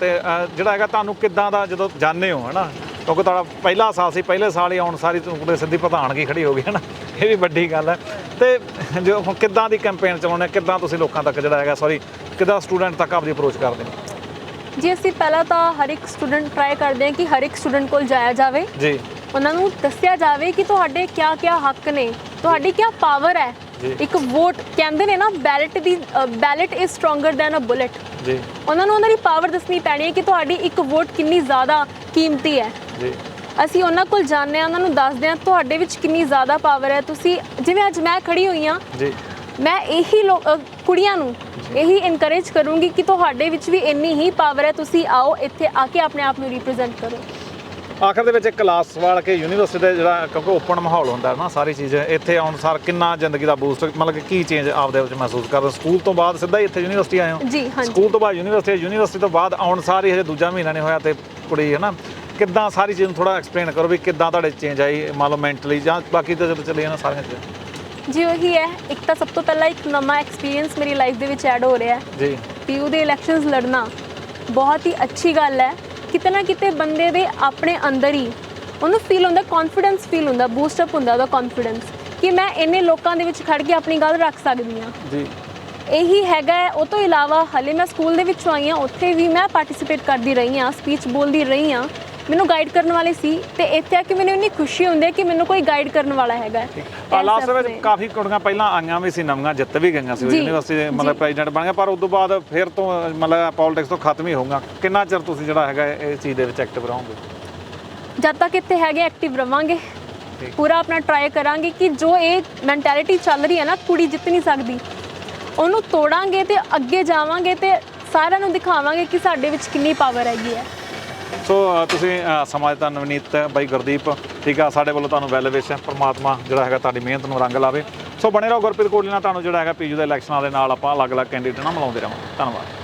S2: ਤੇ ਜਿਹੜਾ ਹੈਗਾ ਤੁਹਾਨੂੰ ਕਿੱਦਾਂ ਦਾ ਜਦੋਂ ਜਾਣਦੇ ਹੋ ਹਨਾ? ਕਿਉਂਕਿ ਤੁਹਾਡਾ ਪਹਿਲਾ ਸਾਲ ਸੀ ਪਹਿਲੇ ਸਾਲ ਹੀ ਆਉਣ ਸਾਰੀ ਤੁਹਾਨੂੰ ਸਿੱਧੀ ਪ੍ਰਧਾਨਗੀ ਖੜੀ ਹੋ ਗਈ ਹਨਾ ਇਹ ਵੀ ਵੱਡੀ ਗੱਲ ਹੈ। ਤੇ ਜੋ ਹੁਣ ਕਿੱਦਾਂ ਦੀ ਕੈਂਪੇਨ ਚਲਾਉਣੇ ਕਿੱਦਾਂ ਤੁਸੀਂ ਲੋਕਾਂ ਤੱਕ ਜਿਹੜਾ ਹੈਗਾ ਸੌਰੀ ਕਿੱਦਾਂ ਸਟੂਡੈਂਟ ਤੱਕ ਆਪਦੀ ਅਪਰੋਚ ਕਰਦੇ ਹੋ?
S1: ਜੀ ਅਸੀਂ ਪਹਿਲਾਂ ਤਾਂ ਹਰ ਇੱਕ ਸਟੂਡੈਂਟ ਟਰਾਈ ਕਰਦੇ ਹਾਂ ਕਿ ਹਰ ਇੱਕ ਸਟੂਡੈਂਟ ਕੋਲ ਜਾਇਆ ਜਾਵੇ।
S2: ਜੀ।
S1: ਉਹਨਾਂ ਨੂੰ ਦੱਸਿਆ ਜਾਵੇ ਕਿ ਤੁਹਾਡੇ ਕਿਆ ਕਿਆ ਹੱਕ ਨੇ ਤੁਹਾਡੀ ਕਿਆ ਪਾਵਰ ਹੈ। ਇੱਕ ਵੋਟ ਕਹਿੰਦੇ ਨੇ ਨਾ ballot the ballot is stronger than a bullet
S2: ਜੀ।
S1: ਉਹਨਾਂ ਨੂੰ ਉਹਨਾਂ ਦੀ ਪਾਵਰ ਦੱਸਣੀ ਪੈਣੀ ਹੈ ਕਿ ਤੁਹਾਡੀ ਇੱਕ ਵੋਟ ਕਿੰਨੀ ਜ਼ਿਆਦਾ ਕੀਮਤੀ ਹੈ।
S2: ਜੀ।
S1: ਅਸੀਂ ਉਹਨਾਂ ਕੋਲ ਜਾਂਦੇ ਹਾਂ ਉਹਨਾਂ ਨੂੰ ਦੱਸਦੇ ਹਾਂ ਤੁਹਾਡੇ ਵਿੱਚ ਕਿੰਨੀ ਜ਼ਿਆਦਾ ਪਾਵਰ ਹੈ। ਤੁਸੀਂ ਜਿਵੇਂ ਅੱਜ ਮੈਂ ਖੜੀ ਹੋਈ ਹਾਂ
S2: ਜੀ।
S1: ਮੈਂ ਇਹੀ ਕੁੜੀਆਂ ਨੂੰ ਇਹੀ ਇਨਕਰੇਜ ਕਰੂੰਗੀ ਕਿ ਤੁਹਾਡੇ ਵਿੱਚ ਵੀ ਇੰਨੀ ਹੀ ਪਾਵਰ ਹੈ। ਤੁਸੀਂ ਆਓ ਇੱਥੇ ਆ ਕੇ ਆਪਣੇ ਆਪ ਨੂੰ ਰਿਪਰੈਜ਼ੈਂਟ ਕਰੋ।
S2: ਆਖਰ ਦੇ ਵਿੱਚ ਇੱਕ ਕਲਾਸ ਸਵਾਲ ਕੇ ਯੂਨੀਵਰਸਿਟੀ ਦਾ ਜਿਹੜਾ ਕਿਉਂਕਿ ਓਪਨ ਮਾਹੌਲ ਹੁੰਦਾ ਹੈ ਨਾ ਸਾਰੀ ਚੀਜ਼ ਇੱਥੇ ਆਉਣ ਸਾਰ ਕਿੰਨਾ ਜ਼ਿੰਦਗੀ ਦਾ ਬੂਸਟ ਮਤਲਬ ਕਿ ਕੀ ਚੇਂਜ ਆਪਦੇ ਵਿੱਚ ਮਹਿਸੂਸ ਕਰਦੇ? ਸਕੂਲ ਤੋਂ ਬਾਅਦ ਸਿੱਧਾ ਹੀ ਇੱਥੇ ਯੂਨੀਵਰਸਿਟੀ ਆਏ ਹੋ?
S1: ਜੀ ਹਾਂਜੀ।
S2: ਸਕੂਲ ਤੋਂ ਬਾਅਦ ਯੂਨੀਵਰਸਿਟੀ ਯੂਨੀਵਰਸਿਟੀ ਤੋਂ ਬਾਅਦ ਆਉਣ ਸਾਰ ਹੀ ਹਜੇ ਦੂਜਾ ਮਹੀਨਾ ਨਹੀਂ ਹੋਇਆ ਤੇ ਕੁੜੀ ਹੈ ਨਾ। ਕਿੱਦਾਂ ਸਾਰੀ ਚੀਜ਼ ਨੂੰ ਥੋੜਾ ਐਕਸਪਲੇਨ ਕਰੋ ਵੀ ਕਿੱਦਾਂ ਤੁਹਾਡੇ ਚੇਂਜ ਆਈ ਮੰਨ ਲਓ ਮੈਂਟਲੀ ਜਾਂ ਬਾਕੀ ਤਾਂ ਜਦੋਂ ਚੱਲੇ ਨਾ ਸਾਰੀਆਂ ਚੀਜ਼ਾਂ।
S1: ਜੀ ਉਹੀ ਹੈ। ਇੱਕ ਤਾਂ ਸਭ ਤੋਂ ਪਹਿਲਾਂ ਇੱਕ ਨਵਾਂ ਐਕਸਪੀਰੀਅੰਸ ਮੇਰੀ ਲਾਈਫ ਦੇ ਵਿੱਚ ਐਡ ਹੋ ਰਿਹਾ ਹੈ
S2: ਜੀ।
S1: ਪੀਯੂ ਦੇ ਇਲੈਕਸ਼ਨਸ ਲੜਨਾ ਬਹੁਤ ਹੀ ਅੱਛੀ ਗੱਲ ਹੈ। ਕਿਤੇ ਨਾ ਕਿਤੇ ਬੰਦੇ ਦੇ ਆਪਣੇ ਅੰਦਰ ਹੀ ਉਹਨੂੰ ਫੀਲ ਹੁੰਦਾ ਕੌਨਫੀਡੈਂਸ ਫੀਲ ਹੁੰਦਾ ਬੂਸਟ ਅਪ ਹੁੰਦਾ ਉਹਦਾ ਕੌਨਫੀਡੈਂਸ ਕਿ ਮੈਂ ਇੰਨੇ ਲੋਕਾਂ ਦੇ ਵਿੱਚ ਖੜ ਕੇ ਆਪਣੀ ਗੱਲ ਰੱਖ ਸਕਦੀ ਹਾਂ।
S2: ਜੀ।
S1: ਇਹੀ ਹੈਗਾ। ਉਹ ਤੋਂ ਇਲਾਵਾ ਹਲੇ ਮੈਂ ਸਕੂਲ ਦੇ ਵਿੱਚੋਂ ਆਈ ਹਾਂ ਉੱਥੇ ਵੀ ਮੈਂ ਪਾਰਟਿਸਿਪੇਟ ਕਰਦੀ ਰਹੀ ਹਾਂ ਸਪੀਚ ਬੋਲਦੀ ਰਹੀ ਹਾਂ। ਮੈਨੂੰ ਗਾਈਡ ਕਰਨ ਵਾਲੇ ਸੀ ਤੇ ਇੱਥੇ ਆ ਕੇ ਮੈਨੂੰ ਇੰਨੀ ਖੁਸ਼ੀ ਹੁੰਦੀ ਹੈ ਕਿ ਮੈਨੂੰ ਕੋਈ ਗਾਈਡ ਕਰਨ ਵਾਲਾ ਹੈਗਾ।
S2: ਲਾਸਟ ਵਿੱਚ। ਕਾਫੀ ਕੁੜੀਆਂ ਪਹਿਲਾਂ ਆਈਆਂ ਵੀ ਸੀ ਨਵੀਆਂ ਜਿੱਤ ਵੀ ਗਈਆਂ ਸੀ ਯੂਨੀਵਰਸਿਟੀ ਦੇ ਮਤਲਬ। ਪ੍ਰੈਜ਼ੀਡੈਂਟ ਬਣ ਗਿਆ ਪਰ ਉਸ ਤੋਂ ਬਾਅਦ ਫਿਰ ਤੋਂ ਮਤਲਬ ਪੋਲਿਟਿਕਸ ਤੋਂ ਖਤਮ ਹੀ ਹੋਊਗਾ ਕਿੰਨਾ ਚਿਰ ਤੁਸੀਂ ਜਿਹੜਾ ਹੈਗਾ ਇਹ ਚੀਜ਼ ਦੇ ਵਿੱਚ ਐਕਟਿਵ ਰਹੋਗੇ
S1: ਜਦ ਤੱਕ ਇੱਥੇ ਹੈਗੇ ਐਕਟਿਵ ਰਵਾਂਗੇ। ਪੂਰਾ ਆਪਣਾ ਟਰਾਈ ਕਰਾਂਗੇ ਕਿ ਜੋ ਇਹ ਮੈਂਟੈਲਿਟੀ ਚੱਲ ਰਹੀ ਹੈ ਨਾ ਕੁੜੀ ਜਿੱਤ ਨਹੀਂ ਸਕਦੀ ਉਹਨੂੰ ਤੋੜਾਂਗੇ ਤੇ ਅੱਗੇ ਜਾਵਾਂਗੇ ਤੇ ਸਾਰਿਆਂ ਨੂੰ ਦਿਖਾਵਾਂਗੇ ਕਿ ਸਾਡੇ ਵਿੱਚ ਕਿੰਨੀ ਪਾਵਰ ਹੈਗੀ ਹੈ
S2: ਸੋ ਤੁਸੀਂ ਅ, ਸਮਾਜ ਦਾ ਨਵਨੀਤ ਬਾਈ ਗੁਰਦੀਪ ਠੀਕ ਆ ਸਾਡੇ ਵੱਲੋਂ ਤੁਹਾਨੂੰ ਵੈਲ ਵਿਸ਼ ਹੈ ਪ੍ਰਮਾਤਮਾ ਜਿਹੜਾ ਹੈਗਾ ਤੁਹਾਡੀ ਮਿਹਨਤ ਨੂੰ ਰੰਗ ਲਾਵੇ। ਸੋ ਬਣੇ ਰਹੋ ਗੁਰਪ੍ਰੀਤ ਕੋਟਲੀ ਨਾਲ ਤੁਹਾਨੂੰ ਜਿਹੜਾ ਹੈਗਾ ਪੀਯੂ ਦੇ ਇਲੈਕਸ਼ਨਾਂ ਦੇ ਨਾਲ ਆਪਾਂ ਅਲੱਗ-ਅਲੱਗ ਕੈਂਡੀਡੇਟ ਨਾਲ ਮਿਲਾਉਂਦੇ ਰਹਾਂਗੇ। ਧੰਨਵਾਦ।